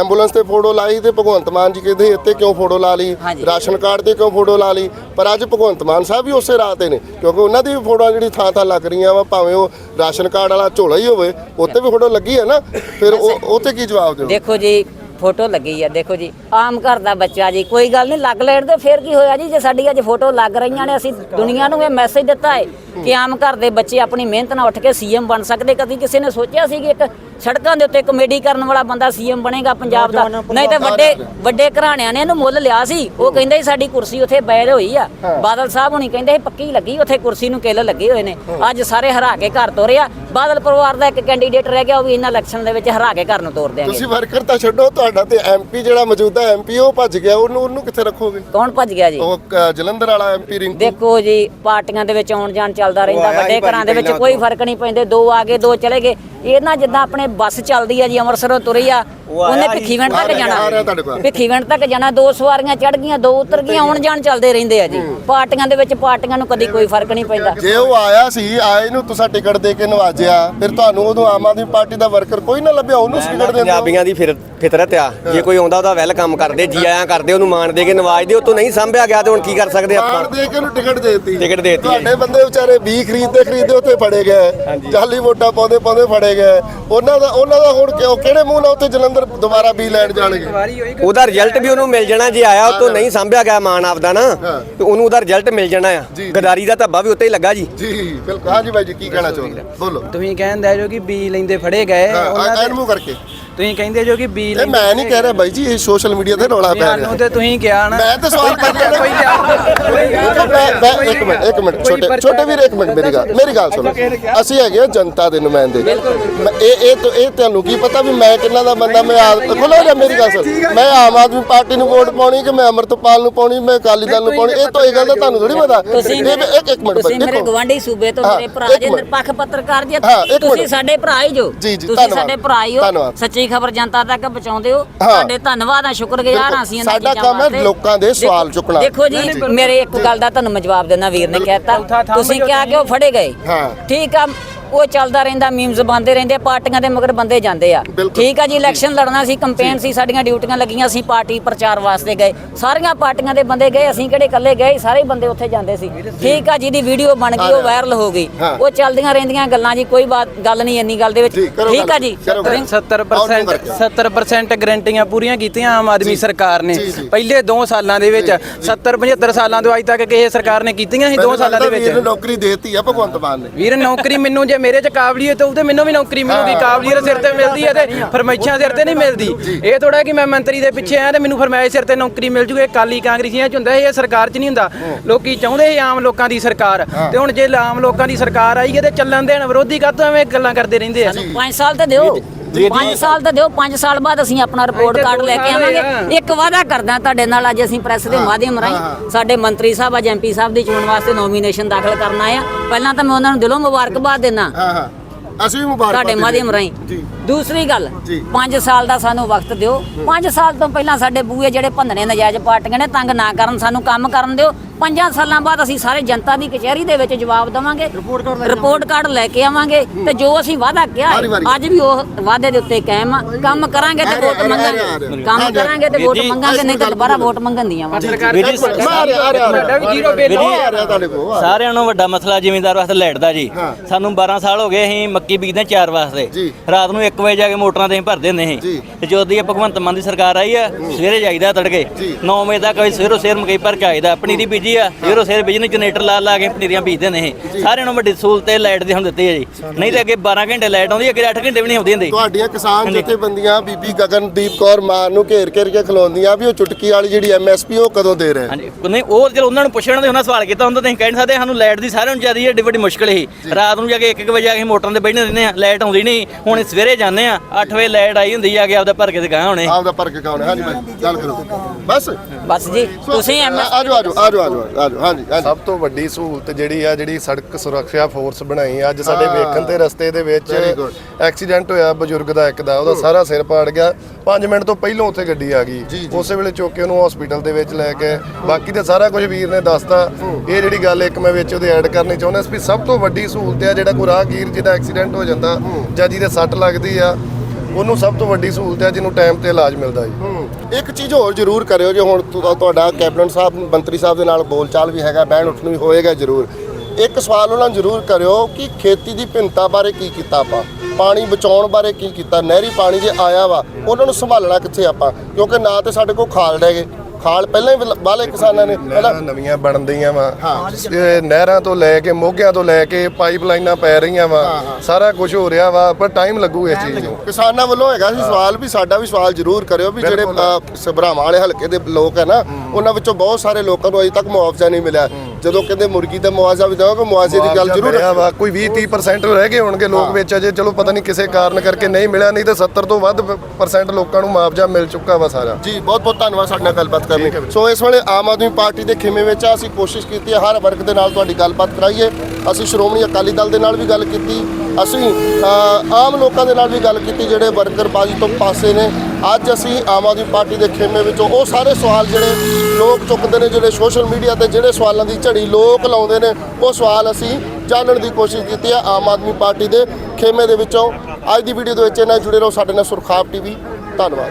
ਐਂਬੂਲੈਂਸ ਤੇ ਫੋਟੋ ਲਾਈ ਤੇ ਭਗਵੰਤ ਮਾਨ ਜੀ ਕਹਿੰਦੇ ਇੱਥੇ ਕਿਉਂ ਫੋਟੋ ਲਾ ਲਈ। ਰਾਸ਼ਨ ਕਾਰਡ ਤੇ ਕਿਉਂ ਫੋਟੋ ਲਾ ਲਈ? ਪਰ ਅੱਜ ਭਗਵੰਤ ਮਾਨ ਸਾਹਿਬ ਵੀ ਉਸੇ ਰਾਹ ਤੇ ਨੇ ਕਿਉਂਕਿ ਉਹਨਾਂ ਦੀ ਵੀ ਫੋਟੋਆਂ ਜਿਹੜੀ ਥਾਂ ਥਾਂ ਲੱਗ ਰਹੀਆਂ ਵਾ ਭਾਵੇਂ ਉਹ ਰਾਸ਼ਨ ਕਾਰਡ ਵਾਲਾ ਝੋਲਾ ਹੀ ਹੋਵੇ ਉੱਤੇ ਵੀ ਫੋਟੋ ਲੱਗੀ ਹੈ ਨਾ। ਫਿਰ ਉਹ ਉੱਤੇ ਕੀ ਜਵਾਬ ਦਿਓ ਦੇਖੋ ਜੀ ਫੋਟੋ ਲੱਗੀ ਆ ਦੇਖੋ ਜੀ। ਆਮ ਘਰ ਦਾ ਬੱਚਾ ਜੀ ਕੋਈ ਗੱਲ ਨਹੀਂ ਲੱਗ ਲੈਣ ਦੇ ਫੇਰ ਕੀ ਹੋਇਆ ਜੀ ਜੇ ਸਾਡੀ ਅੱਜ ਫੋਟੋ ਲੱਗ ਰਹੀਆਂ ਨੇ ਅਸੀਂ ਦੁਨੀਆ ਨੂੰ ਇਹ ਮੈਸੇਜ ਦਿੱਤਾ ਹੈ ਕਿ ਆਮ ਘਰ ਦੇ ਬੱਚੇ ਆਪਣੀ ਮਿਹਨਤ ਨਾਲ ਉੱਠ ਕੇ ਸੀਐਮ ਬਣ ਸਕਦੇ। ਕਦੀ ਕਿਸੇ ਨੇ ਸੋਚਿਆ ਸੀ ਕਿ ਇੱਕ ਸੜਕਾਂ ਦੇ ਉੱਤੇ ਕਮੇਡੀ ਕਰਨ ਵਾਲਾ ਬੰਦਾ ਸੀਐਮ ਬਣੇਗਾ ਪੰਜਾਬ ਦਾ? ਨਹੀਂ ਤੇ ਵੱਡੇ ਵੱਡੇ ਘਰਾਣਿਆਂ ਨੇ ਇਹਨੂੰ ਮੁੱਲ ਲਿਆ ਸੀ। ਉਹ ਕਹਿੰਦੇ ਸੀ ਸਾਡੀ ਕੁਰਸੀ ਉੱਥੇ ਬੈਠ ਹੋਈ ਆ। ਬਾਦਲ ਸਾਹਿਬ ਹੁਣੀ ਕਹਿੰਦੇ ਸੀ ਪੱਕੀ ਲੱਗੀ ਉੱਥੇ ਕੁਰਸੀ ਨੂੰ ਕਿੱਲ ਲੱਗੇ ਹੋਏ ਨੇ। ਅੱਜ ਸਾਰੇ ਹਰਾ ਕੇ ਘਰ ਤੋਰਿਆ ਬਾਦਲ ਪਰਿਵਾਰ ਦਾ ਇੱਕ ਕੈਂਡੀਡੇਟ ਰਹਿ ਗਿਆ ਉਹ ਵੀ ਇਹਨਾਂ ਇਲੈਕਸ਼ਨ ਦੇ ਵਿੱਚ ਹਰਾ ਕੇ ਘਰ ਨੂੰ ਤੋਰ ਦਿਆਂਗੇ। ਤੁਸੀਂ ਵਰਕਰ ਤਾਂ ਛੱਡੋ ਤੁਹਾਡਾ ਤੇ ਐਮਪੀ ਜਿਹੜਾ ਮੌਜੂਦਾ ਐਮਪੀ ਉਹ ਭੱਜ ਗਿਆ ਉਹਨੂੰ ਉਹਨੂੰ ਕਿੱਥੇ ਰੱਖੋਗੇ? ਕੌਣ ਭੱਜ ਗਿਆ ਜੀ? ਉਹ ਜਲੰਧਰ ਵਾਲਾ ਐਮਪੀ ਰਿੰਕੂ। ਦੇਖੋ ਜੀ ਪਾਰਟੀਆਂ ਦੇ ਵਿੱਚ ਆਉਣ ਜਾਣ ਚੱਲਦਾ ਰਹਿੰਦਾ ਆਇਆ ਵੱਡੇ ਘਰਾਂ ਦੇ ਵਿੱਚ ਕੋਈ ਫ਼ਰਕ ਨਹੀਂ ਪੈਂਦੇ ਦੋ ਆ ਗਏ ਦੋ ਚਲੇ ਗਏ। ਇਹ ਨਾ ਜਿੱਦਾਂ ਆਪਣੇ ਬੱਸ ਚੱਲਦੀ ਆ ਜੀ ਅੰਮ੍ਰਿਤਸਰੋਂ ਤੁਰੀ ਆ ਉਹਨੇ ਆ ਤੱਕ ਰਿਹਾ, ਆ ਰਿਹਾ ਤੁਹਾਡੇ ਜਾਣਾ ਕੋਲ। ਭਿੱਖੀਵਿੰਡ ਤੱਕ ਜਾਣਾ ਦੋ ਸਵਾਰੀਆਂ ਚੜ ਗਈਆਂ ਦੋ ਉਤਰ ਗਈਆਂ ਆਉਣ ਜਾਣ ਚੱਲਦੇ ਰਹਿੰਦੇ ਆ ਜੀ। ਪਾਰਟੀਆਂ ਦੇ ਵਿੱਚ ਪਾਰਟੀਆਂ ਨੂੰ ਕਦੀ ਕੋਈ ਫ਼ਰਕ ਨਹੀਂ ਪੈਂਦਾ। ਜੇ ਉਹ ਆਇਆ ਸੀ ਆਏ ਨੂੰ ਤੁਸੀਂ ਟਿਕਟ ਦੇ ਕੇ ਨਵਾਜਿਆ ਫਿਰ ਤੁਹਾਨੂੰ ਉਦੋਂ ਆਮ ਆਦਮੀ ਪਾਰਟੀ ਦਾ ਵਰਕਰ ਕੋਈ ਨਾ ਲੱਭਿਆ ਉਹਨੂੰ ਟਿਕਟ ਦਿੰਦੇ ਹੋ। ਪੰਜਾਬੀਆਂ ਦੀ ਫਿਰ ਫਿਤਰਤ ਆ। ਜੇ ਕੋਈ ਆਉਂਦਾ ਉਹਦਾ ਵੈਲਕਮ ਕਰਦੇ ਜੀ ਆਇਆਂ ਕਰਦੇ ਉਹਨੂੰ ਮਾਣ ਦੇ ਕੇ ਨਵਾਜਦੇ ਉਹ ਤੋਂ ਨਹੀਂ ਸੰਭਿਆ ਗਿਆ ਤੇ ਹੁਣ ਕੀ ਕਰ ਸਕਦੇ ਆਪਾਂ? ਦੇ ਕੇ ਉਹਨੂੰ ਟਿਕਟ ਦੇਤੀ। ਟਿਕਟ ਦੇ ਦਿੱਤੀ। ਤੁਹਾਡੇ ਬੰਦੇ ਵਿਚਾਰੇ 20 ਖਰੀਦਦੇ ਖਰੀਦਦੇ ਉੱਥੇ ਫੜੇ ਗਏ। ਜਾਲੀ ਵੋਟਾਂ ਪਾਉਂਦੇ ਪਾਉਂਦੇ ਫੜੇ ਗਏ। ਉਹਨਾਂ ਦਾ ਉਹਨਾਂ ਦਾ ਹੁਣ ਕਿਉਂ ਕਿਹੜੇ ਮੂੰਹ ਨਾਲ ਉੱਥੇ ਜਲੰਧਰ ਫਿਰ ਦੁਬਾਰਾ ਬੀ ਲੈਣ ਜਾਣਗੇ। ਉਹਦਾ ਰਿਜ਼ਲਟ ਵੀ ਉਹਨੂੰ ਮਿਲ ਜਾਣਾ ਜੇ ਆਇਆ ਉਹ ਤੋਂ ਨਹੀਂ ਸੰਭਿਆ ਗਿਆ ਮਾਨ ਆਪਦਾ ਨਾ ਤੇ ਉਹਨੂੰ ਉਹਦਾ ਰਿਜ਼ਲਟ ਮਿਲ ਜਾਣਾ ਆ। ਜੀ, ਜੀ। ਗਦਾਰੀ ਦਾ ਧੱਬਾ ਵੀ ਉੱਤੇ ਹੀ ਲੱਗਾ ਜੀ। ਜੀ ਬਿਲਕੁਲ। ਹਾਂਜੀ ਬਾਈ ਜੀ ਕੀ ਕਹਿਣਾ ਚਾਹੁੰਦੇ ਬੋਲੋ। ਤੁਸੀਂ ਕਹਿੰਦੇ ਜੋ ਕਿ ਬੀ ਲੈਂਦੇ ਫੜੇ ਗਏ ਹਾਂ ਉਹਨਾਂ ਦੇ ਮੂੰਹ ਕਰਕੇ। ਤੁਸੀਂ ਕਹਿੰਦੇ ਜੋ ਕਿ ਬੀ ਇਹ ਮੈਂ ਨਹੀਂ ਕਹਿ ਰਿਹਾ ਬਾਈ ਜੀ ਇਹ ਸੋਸ਼ਲ ਮੀਡੀਆ ਤੇ ਰੌਲਾ ਪੈ ਰਿਹਾ। ਸਾਨੂੰ ਤੇ ਤੁਸੀਂ ਕਿਹਾ ਨਾ। ਮੈਂ ਤਾਂ ਸਵਾਲ ਕਰ ਰਿਹਾ ਕੋਈ ਮੈਂ- ਇੱਕ ਮਿੰਟ ਇੱਕ ਮਿੰਟ ਛੋਟੇ ਛੋਟੇ ਵੀਰ ਇੱਕ ਮਿੰਟ ਮੇਰੀ ਗੱਲ ਮੇਰੀ ਗੱਲ ਸੁਣੋ। ਅਸੀਂ ਹੈਗੇ ਜਨਤਾ ਦੇ ਨੁਮਾਇੰਦੇ। ਇਹ ਇਹ ਤਾਂ- ਇਹ ਤੁਹਾਨੂੰ ਕੀ ਪਤਾ ਵੀ ਮੈਂ ਕਿੰਨਾ ਦਾ ਬੰਦਾ ਮੈਂ ਖੁੱਲੋ ਜਾ ਮੇਰੀ ਗੱਲ ਸੁਣ। ਮੈਂ ਆਮ ਆਦਮੀ ਪਾਰਟੀ ਨੂੰ ਵੋਟ ਪਾਉਣੀ ਕਿ ਮੈਂ ਅਮਰਤਪਾਲ ਨੂੰ ਪਾਉਣੀ ਮੈਂ ਅਕਾਲੀ ਦਲ ਨੂੰ ਪਾਉਣੀ? ਇਹ ਤਾਂ ਇਹ ਗੱਲ ਦਾ ਤੁਹਾਨੂੰ ਥੋੜੀ ਪਤਾ। ਤੁਸੀਂ ਇਹ- ਇੱਕ ਇੱਕ ਮਿੰਟ ਤੁਸੀਂ ਮੇਰੇ ਗਵਾਂਢੀ ਸੂਬੇ ਤੋਂ ਮੇਰੇ ਭਰਾ ਜੇ। ਨਿਰਪੱਖ ਪੱਤਰਕਾਰ ਜੀ ਤੁਸੀਂ। ਸਾਡੇ ਭਰਾ ਹੀ ਜੋ। ਤੁਸੀਂ। ਸਾਡੇ ਭਰਾ ਹੀ ਹੋ। ਧੰਨਵਾਦ। ਸੱਚੀ ਖਬਰ ਜਨਤਾ ਤੱਕ ਪਹੁੰਚਾਉਂਦੇ ਹੋ। ਤੁਹਾਡੇ ਧੰਨਵਾਦ ਆ ਸ਼ੁਕਰਗੁਜ਼ਾਰ ਹਾਂ ਅਸੀਂ ਇਹਨਾਂ ਸਾਡਾ ਚੀਜ਼ਾਂ ਕੰਮ ਹੈ ਵਾਸਤੇ। ਲੋਕਾਂ ਦੇ ਸਵਾਲ ਚੁੱਕਣਾ। ਦੇਖੋ ਜੀ ਮੇਰੇ ਇੱਕ ਗੱਲ ਦਾ ਤੁਹਾਨੂੰ ਮੈਂ ਜਵਾਬ ਦੇਣਾ ਵੀਰ ਨੇ ਕਹਿਤਾ ਤੁਸੀਂ ਕਿਹਾ ਕਿ ਉਹ ਫੜੇ ਗਏ ਹਾਂ। ਠੀਕ ਆ ਉਹ ਚੱਲਦਾ ਰਹਿੰਦਾ ਮੀਮਸ ਬੰਦੇ ਰਹਿੰਦੇ ਆ, ਪਾਰਟੀਆਂ ਦੇ ਮਗਰ ਬੰਦੇ ਜਾਂਦੇ ਆ। ਠੀਕ ਆ ਜੀ ਇਲੈਕਸ਼ਨ ਲੜਨਾ ਸੀ ਕੰਪੇਨ ਸੀ ਸਾਡੀਆਂ ਡਿਊਟੀਆਂ ਲੱਗੀਆਂ ਸੀ ਪਾਰਟੀ ਪ੍ਰਚਾਰ ਵਾਸਤੇ ਗਏ। ਸਾਰੀਆਂ ਪਾਰਟੀਆਂ ਦੇ ਬੰਦੇ ਗਏ ਅਸੀਂ ਕਿਹੜੇ ਇਕੱਲੇ ਗਏ ਸਾਰੇ ਬੰਦੇ ਉੱਥੇ ਜਾਂਦੇ ਸੀ। ਠੀਕ ਆ ਜਿਹਦੀ ਵੀਡੀਓ ਬਣ ਗਈ ਉਹ ਵਾਇਰਲ ਹੋ ਗਈ। ਉਹ ਚੱਲਦੀਆਂ ਰਹਿੰਦੀਆਂ ਗੱਲਾਂ ਜੀ ਕੋਈ ਬਾਤ ਗੱਲ ਨਹੀਂ ਇੰਨੀ ਗੱਲ ਦੇ ਵਿੱਚ। ਜੀ, ਠੀਕ। ਆ ਜੀ। ਕਰੋ। ਗੱਲ। 70% ਕਰਕੇ। 70% ਗਰੰਟੀਆਂ ਪੂਰੀਆਂ ਕੀਤੀਆਂ ਆਮ ਆਦਮੀ ਸਰਕਾਰ ਨੇ। ਜੀ, ਜੀ। ਪਹਿਲੇ 2 ਸਾਲਾਂ ਦੇ ਵਿੱਚ 70 75 ਸਾਲਾਂ ਤੋਂ ਅੱਜ ਤੱਕ ਕਿਸੇ ਸਰਕਾਰ ਨੇ ਕੀਤੀਆਂ ਸੀ 2 ਸਾਲਾਂ ਦੇ ਵਿੱਚ। ਨੌਕਰੀ ਦੇਤੀ ਆ ਭਗਵੰਤ ਮਾਨ ਨੇ। ਵੀਰ ਨੌਕਰੀ ਮੈਨੂੰ ਜੇ ਮੇਰੇ ਚ ਕਾਬਲੀਅਤ ਹੋਊ ਤੇ ਮੈਨੂੰ ਵੀ ਨੌਕਰੀ ਮਿਲੂਗੀ ਕਾਬਲੀਅਤ ਸਿਰ ਤੇ ਮਿਲਦੀ ਹੈ ਤੇ ਫਰਮਾਇਸ਼ਾਂ ਸਿਰ ਤੇ ਨਹੀਂ ਮਿਲਦੀ। ਇਹ ਥੋੜਾ ਕਿ ਮੈਂ ਮੰਤਰੀ ਦੇ ਪਿੱਛੇ ਆਇਆ ਤੇ ਮੈਨੂੰ ਫਰਮਾਇਸ਼ ਸਿਰ ਤੇ ਨੌਕਰੀ ਮਿਲ ਜੂਗੀ ਇਹ ਕਾਲੀ ਕਾਂਗਰਸੀਆਂ ਚ ਹੁੰਦਾ ਇਹ ਸਰਕਾਰ ਚ ਨਹੀਂ ਹੁੰਦਾ। ਲੋਕੀ ਚਾਹੁੰਦੇ ਸੀ ਆਮ ਲੋਕਾਂ ਦੀ ਸਰਕਾਰ। ਤੇ ਹੁਣ ਜੇ ਆਮ ਲੋਕਾਂ ਦੀ ਸਰਕਾਰ ਆਈ ਹੈ ਤੇ ਚੱਲਣ ਦੇਣ ਵਿਰੋਧੀ ਕਾਹਤੋਂ ਐਵੇਂ ਗੱਲਾਂ ਕਰਦੇ ਰਹਿੰਦੇ ਆ? 5 ਸਾਲ ਤੇ ਦਿਓ। 5 ਸਾਲ ਤੇ ਦਿਓ 5 ਸਾਲ ਬਾਅਦ ਅਸੀਂ ਆਪਣਾ ਰਿਪੋਰਟ ਕਾਰਡ ਲੈ ਕੇ ਆਵਾਂਗੇ। ਇੱਕ ਵਾਅਦਾ ਕਰਦਾ ਤੁਹਾਡੇ ਨਾਲ ਅੱਜ ਅਸੀਂ ਪ੍ਰੈਸ ਦੇ ਮਾਧਿਅਮ ਰਾਹੀਂ ਸਾਡੇ ਮੰਤਰੀ ਸਾਹਿਬ ਅੱਜ ਐਮਪੀ ਸਾਹਿਬ ਦੀ ਚੋਣ ਵਾਸਤੇ ਨੋਮੀਨੇਸ਼ਨ ਦਾਖਲ ਕਰਨ ਆ। ਪਹਿਲਾਂ ਤਾਂ ਮੈਂ ਉਹਨਾਂ ਨੂੰ ਦਿਲੋਂ ਮੁਬਾਰਕਬਾਦ ਦਿੰਦਾ। ਹਾਂ ਹਾਂ। ਅਸੀਂ ਵੀ ਮੁਬਾਰਕ ਤੁਹਾਡੇ ਮਾਧਿਅਮ ਰਾਹੀਂ। ਦੂਸਰੀ ਗੱਲ 5 ਸਾਲ ਦਾ ਸਾਨੂੰ ਵਕਤ ਦਿਓ। 5 ਸਾਲ ਤੋਂ ਪਹਿਲਾਂ ਸਾਡੇ ਬੂਏ ਜਿਹੜੇ ਭੰਨਣੇ ਨਜਾਇਜ਼ ਪਾਰਟੀਆਂ ਨੇ ਤੰਗ ਨਾ ਕਰਨ ਸਾਨੂੰ ਕੰਮ ਕਰਨ ਦਿਓ। 5 ਸਾਲਾਂ ਬਾਅਦ ਅਸੀਂ ਸਾਰੇ ਜਨਤਾ ਦੀ ਕਚਹਿਰੀ ਦੇ ਵਿੱਚ ਜਵਾਬ ਦੇਵਾਂਗੇ। ਰਿਪੋਰਟ ਕਾਰਡ ਲੈ ਕੇ ਆਵਾਂਗੇ ਤੇ ਜੋ ਅਸੀਂ ਵਾਅਦਾ ਕਿਹਾ ਵਾਰੀ ਵਾਰੀ। ਹੈ, ਅੱਜ ਵੀ ਉਹ ਵਾਅਦੇ ਦੇ ਉੱਤੇ ਕਾਇਮ ਆ। ਕੰਮ ਕਰਾਂਗੇ ਤੇ ਵੋਟ ਮੰਗਾਂਗੇ। ਕੰਮ ਕਰਾਂਗੇ ਤੇ ਵੋਟ ਮੰਗਾਂਗੇ ਨਹੀਂ ਤਾਂ ਦੁਬਾਰਾ ਵੋਟ ਮੰਗਣ ਦੀਆਂ ਵਾ। ਸਰਕਾਰ ਵੀਰ ਜੀ, ਆ ਰਿਹਾ ਆ ਰਿਹਾ। ਆ ਰਿਹਾ ਵੀ ਜ਼ੀਰੋ ਬਿੱਲ। ਆ ਰਿਹਾ ਤੁਹਾਡੇ ਕੋਲ ਸਾਰਿਆਂ ਨੂੰ ਵੱਡਾ ਮਸਲਾ ਜ਼ਿਮੀਂਦਾਰ ਵਾਸਤੇ ਲਾਈਟ ਦਾ ਜੀ ਸਾਨੂੰ 12 ਸਾਲ ਹੋ ਗਏ ਅਸੀਂ ਮੱਕੀ ਬੀਜਦੇ ਚਾਰ ਵਾਸਤੇ। ਜੀ। ਰਾਤ ਨੂੰ 1 ਵਜੇ ਜਾ ਕੇ ਮੋਟਰਾਂ ਤੇ ਅਸੀਂ ਭਰਦੇ ਹੁੰਦੇ ਜੀ। ਸੀ ਤੇ ਜਦੋਂ ਦੀ ਇਹ ਭਗਵੰਤ ਮਾਨ ਦੀ ਸਰਕਾਰ ਆਈ ਆ ਸਵੇਰੇ ਜਾਈਦਾ ਤੜਕੇ। 9 ਵਜੇ ਤੱਕ ਅਸੀਂ ਸਵੇਰੋ ਸਵੇਰ ਮਕਈ ਭਰ ਕੇ ਆਈਦਾ। ਪਨੀਰੀ ਬੀਜੀ ਆ ਸਵੇਰੋ ਸਵੇਰ ਬਿਜਲੀ ਜਨਰੇਟਰ ਲਾ ਲਾ ਕੇ ਪਨੀਰੀਆਂ ਬੀਜਦੇ ਨੇ ਇਹ ਸਾਰਿਆਂ ਨੂੰ ਵੱਡੀ ਸਹੂਲਤ ਤੇ ਲਾਈਟ ਦੀ ਹੁਣ ਦਿੱਤੀ ਹੈ ਜੀ। ਨਹੀਂ ਤੇ ਅੱਗੇ 12 ਘੰਟੇ ਲਾਈਟ ਆਉਂਦੀ ਅੱਗੇ 8 ਘੰਟੇ ਵੀ ਨਹੀਂ ਆਉਂਦੀ ਹੁੰਦੀ। ਤੁਹਾਡੀਆਂ ਕਿਸਾਨ ਜਥੇਬੰਦੀਆਂ ਬੀਬੀ ਗਗਨਦੀਪ ਕੌਰ ਮਾਨ ਨੂੰ ਘੇਰ ਘੇਰ ਕੇ ਖਲੋਂਦੀਆਂ ਵੀ ਉਹ ਚੁਟਕੀ ਵਾਲੀ ਜਿਹੜੀ ਐਮਐਸਪੀ ਉਹ ਕਦੋਂ ਦੇ ਰਹੇ? ਹਾਂਜੀ ਨਹੀਂ ਉਹ ਚਲੋ ਉਹਨਾਂ ਨੂੰ ਪੁੱਛਣ ਦੇ ਉਹਨਾਂ ਸਵਾਲ ਕੀਤਾ ਹੁੰਦਾ ਤੁਸੀਂ ਕਹਿ ਸਕਦੇ ਸਾਨੂੰ ਲਾਈਟ ਦੀ ਸਾਰਿਆਂ ਨੂੰ ਜ਼ਿਆਦਾ ਏਡੀ ਵੱਡੀ ਮੁਸ਼ਕਲ ਸੀ। ਰਾਤ ਨੂੰ ਜਾ ਕੇ 1-1 ਵਜੇ ਆ ਕੇ ਮੋਟਰਾਂ ਤੇ ਬੈਠੇ ਰਹਿੰਦੇ ਆ ਲਾਈਟ ਆਉਂਦੀ ਨਹੀਂ। ਹੁਣ ਸਵੇਰੇ ਜਾਂਦੇ ਆ 8 ਵਜੇ ਲਾਈਟ ਆਈ ਹੁੰਦੀ ਆ ਕੇ ਆਪਦਾ ਭਰ ਕੇ ਤੇ ਗਾਂ ਹੁਣੇ ਆਪ ਦਾ ਪਰ ਕੇ ਕੌਣ ਹੈ ਹਾਂਜੀ ਗੱਲ ਕਰੋ। ਬਸ? ਬਸ ਜੀ ਤੁਸੀਂ ਐਮ ਆਜੋ ਆਜੋ ਆਜੋ ਆਜੋ ਆਜੋ ਹਾਂਜੀ ਹਾਂਜੀ। ਸਭ ਤੋਂ ਵੱਡੀ ਸਹੂਲਤ ਜਿਹੜੀ ਆ ਜਿਹੜੀ ਸੜਕ ਸੁਰੱਖਿਆ ਫੋਰਸ ਬਣਾਈ ਆ, ਅੱਜ ਸਾਡੇ ਵੇਖਣ ਤੇ ਰਸਤੇ ਦੇ ਵਿੱਚ Very good. ਐਕਸੀਡੈਂਟ ਹੋਇਆ ਬਜ਼ੁਰਗ ਦਾ ਇੱਕ ਦਾ ਉਹਦਾ ਸਾਰਾ ਸਿਰ ਪਾੜ ਗਿਆ। 5 ਮਿੰਟ ਤੋਂ ਪਹਿਲਾਂ ਉੱਥੇ ਗੱਡੀ ਆ ਗਈ। ਉਸੇ ਵੇਲੇ ਚੁੱਕ ਕੇ ਉਹਨੂੰ ਹਸਪੀਟਲ ਦੇ ਵਿੱਚ ਲੈ ਕੇ ਬਾਕੀ ਤੇ ਸਾਰਾ ਕੁਝ ਵੀਰ ਨੇ ਦੱਸਤਾ। ਇਹ ਜਿਹੜੀ ਗੱਲ ਇੱਕ ਮੈਂ ਵਿੱਚ ਉਹਦੇ ਐਡ ਕਰਨੀ ਚਾਹੁੰਦਾ ਸੀ ਵੀ ਸਭ ਤੋਂ ਵੱਡੀ ਸਹੂਲਤ ਆ ਜਿਹੜਾ ਕੋਈ ਰਾਹਗੀਰ ਜਿਹਦਾ ਐਕਸੀਡੈਂਟ ਹੋ ਜਾਂਦਾ ਜਾਂ ਜਿਹਦੇ ਸੱਟ ਲੱਗਦੀ ਆ ਉਹਨੂੰ ਸਭ ਤੋਂ ਵੱਡੀ ਸਹੂਲਤ ਹੈ ਜਿਹਨੂੰ ਟਾਈਮ ਤੇ ਇਲਾਜ ਮਿਲਦਾ ਜੀ। ਇੱਕ ਚੀਜ਼ ਹੋਰ ਜ਼ਰੂਰ ਕਰਿਓ ਜੇ ਹੁਣ ਤੁ- ਤੁਹਾਡਾ ਕੈਬਨਿਟ ਸਾਹਿਬ, ਮੰਤਰੀ ਸਾਹਿਬ ਦੇ ਨਾਲ ਬੋਲਚਾਲ ਵੀ ਹੈਗਾ, ਬਹਿਣ ਉੱਠਣ ਵੀ ਹੋਏਗਾ ਜ਼ਰੂਰ। ਇੱਕ ਸਵਾਲ ਉਹਨਾਂ ਨੂੰ ਜ਼ਰੂਰ ਕਰਿਓ ਕਿ ਖੇਤੀ ਦੀ ਭਿੰਨਤਾ ਬਾਰੇ ਕੀ ਕੀਤਾ ਆਪਾਂ? ਪਾਣੀ ਬਚਾਉਣ ਬਾਰੇ ਕੀ ਕੀਤਾ? ਨਹਿਰੀ ਪਾਣੀ ਜੇ ਆਇਆ ਵਾ, ਉਹਨਾਂ ਨੂੰ ਸੰਭਾਲਣਾ ਕਿੱਥੇ ਆਪਾਂ? ਕਿਉਂਕਿ ਨਾ ਤੇ ਸਾਡੇ ਕੋਲ ਖਾਲ ਡੈਗੇ। ਖਾਲ ਪਹਿਲਾਂ ਹੀ ਬਾਲੇ ਕਿਸਾਨਾਂ ਨੇ ਪਹਿਲਾਂ ਨਵੀਆਂ ਬਣਦੀਆਂ ਵਾ। ਨਹਿਰਾਂ ਤੋਂ ਲੈ ਕੇ ਮੋਗਿਆਂ ਤੋਂ ਲੈ ਕੇ ਪਾਈਪਲਾਈਨਾਂ ਪੈ ਰਹੀਆਂ ਵਾ। ਸਾਰਾ ਕੁਝ ਹੋ ਰਿਹਾ ਵਾ ਪਰ ਟਾਈਮ ਲੱਗੂ ਇਸ ਚੀਜ਼ ਨੂੰ। ਕਿਸਾਨਾਂ ਵੱਲੋਂ ਹੈਗਾ ਸੀ ਸਵਾਲ ਵੀ ਸਾਡਾ ਵੀ ਸਵਾਲ ਜ਼ਰੂਰ ਕਰਿਓ ਵੀ ਜਿਹੜੇ ਸਭਰਾਵਾਂ ਵਾਲੇ ਹਲਕੇ ਦੇ ਲੋਕ ਹੈ ਨਾ ਉਹਨਾਂ ਵਿੱਚੋਂ ਬਹੁਤ ਸਾਰੇ ਲੋਕਾਂ ਨੂੰ ਅਜੇ ਤੱਕ ਮੁਆਵਜ਼ਾ ਨਹੀਂ ਮਿਲਿਆ। ਜਦੋਂ ਕਹਿੰਦੇ ਮੁਰਗੀ ਦਾ ਮੁਆਵਜ਼ਾ ਵੀ ਦਿਓਗੇ ਮੁਆਵਜ਼ੇ ਦੀ ਗੱਲ ਜ਼ਰੂਰ। ਵਾ ਕੋਈ 20 30% ਰਹਿ ਗਏ ਹੋਣਗੇ ਲੋਕ ਵਿੱਚ ਅਜੇ ਚਲੋ ਪਤਾ ਨਹੀਂ ਕਿਸੇ ਕਾਰਨ ਕਰਕੇ ਨਹੀਂ ਮਿਲਿਆ ਨਹੀਂ ਤਾਂ 70 ਤੋਂ ਵੱਧ ਪਰਸੈਂਟ ਲੋਕਾਂ ਨੂੰ ਮੁਆਵਜ਼ਾ ਮਿਲ ਚੁੱਕਾ ਵਾ ਸਾਰਾ। ਜੀ ਬਹੁਤ ਬਹੁਤ ਧੰਨਵਾਦ ਸਾਡੇ ਨਾਲ ਗੱਲਬਾਤ ਕਰਨ। ਲਈ ਸੋ ਇਸ ਵੇਲੇ ਆਮ ਆਦਮੀ ਪਾਰਟੀ ਦੇ ਖਿਮੇ ਵਿੱਚ ਆ, ਅਸੀਂ ਕੋਸ਼ਿਸ਼ ਕੀਤੀ ਹੈ ਹਰ ਵਰਗ ਦੇ ਨਾਲ ਤੁਹਾਡੀ ਗੱਲਬਾਤ ਕਰਾਈਏ। ਅਸੀਂ ਸ਼੍ਰੋਮਣੀ ਅਕਾਲੀ ਦਲ ਦੇ ਨਾਲ ਵੀ ਗੱਲ ਕੀਤੀ। ਅਸੀਂ ਆਮ ਲੋਕਾਂ ਦੇ ਨਾਲ ਵੀ ਗੱਲ ਕੀਤੀ, ਜਿਹੜੇ ਵਰਕਰਬਾਜ਼ੀ ਤੋਂ ਪਾਸੇ ਨੇ। ਅੱਜ ਅਸੀਂ ਆਮ ਆਦਮੀ ਪਾਰਟੀ ਦੇ ਖੇਮੇ ਵਿੱਚੋਂ ਉਹ ਸਾਰੇ ਸਵਾਲ ਜਿਹੜੇ ਲੋਕ ਚੁੱਕਦੇ ਨੇ, ਜਿਹੜੇ ਸੋਸ਼ਲ ਮੀਡੀਆ ਤੇ ਜਿਹੜੇ ਸਵਾਲਾਂ ਦੀ ਝੜੀ ਲੋਕ ਲਾਉਂਦੇ ਨੇ, ਉਹ ਸਵਾਲ ਅਸੀਂ ਜਾਣਨ ਦੀ ਕੋਸ਼ਿਸ਼ ਕੀਤੀ ਹੈ ਆਮ ਆਦਮੀ ਪਾਰਟੀ ਦੇ ਖੇਮੇ ਦੇ ਵਿੱਚੋਂ। ਅੱਜ ਦੀ ਵੀਡੀਓ ਦੇ ਵਿੱਚ ਇਹਨਾਂ ਜੁੜੇ ਰਹੋ ਸਾਡੇ ਨਾਲ ਸੁਰਖਾਬ ਟੀਵੀ। ਧੰਨਵਾਦ।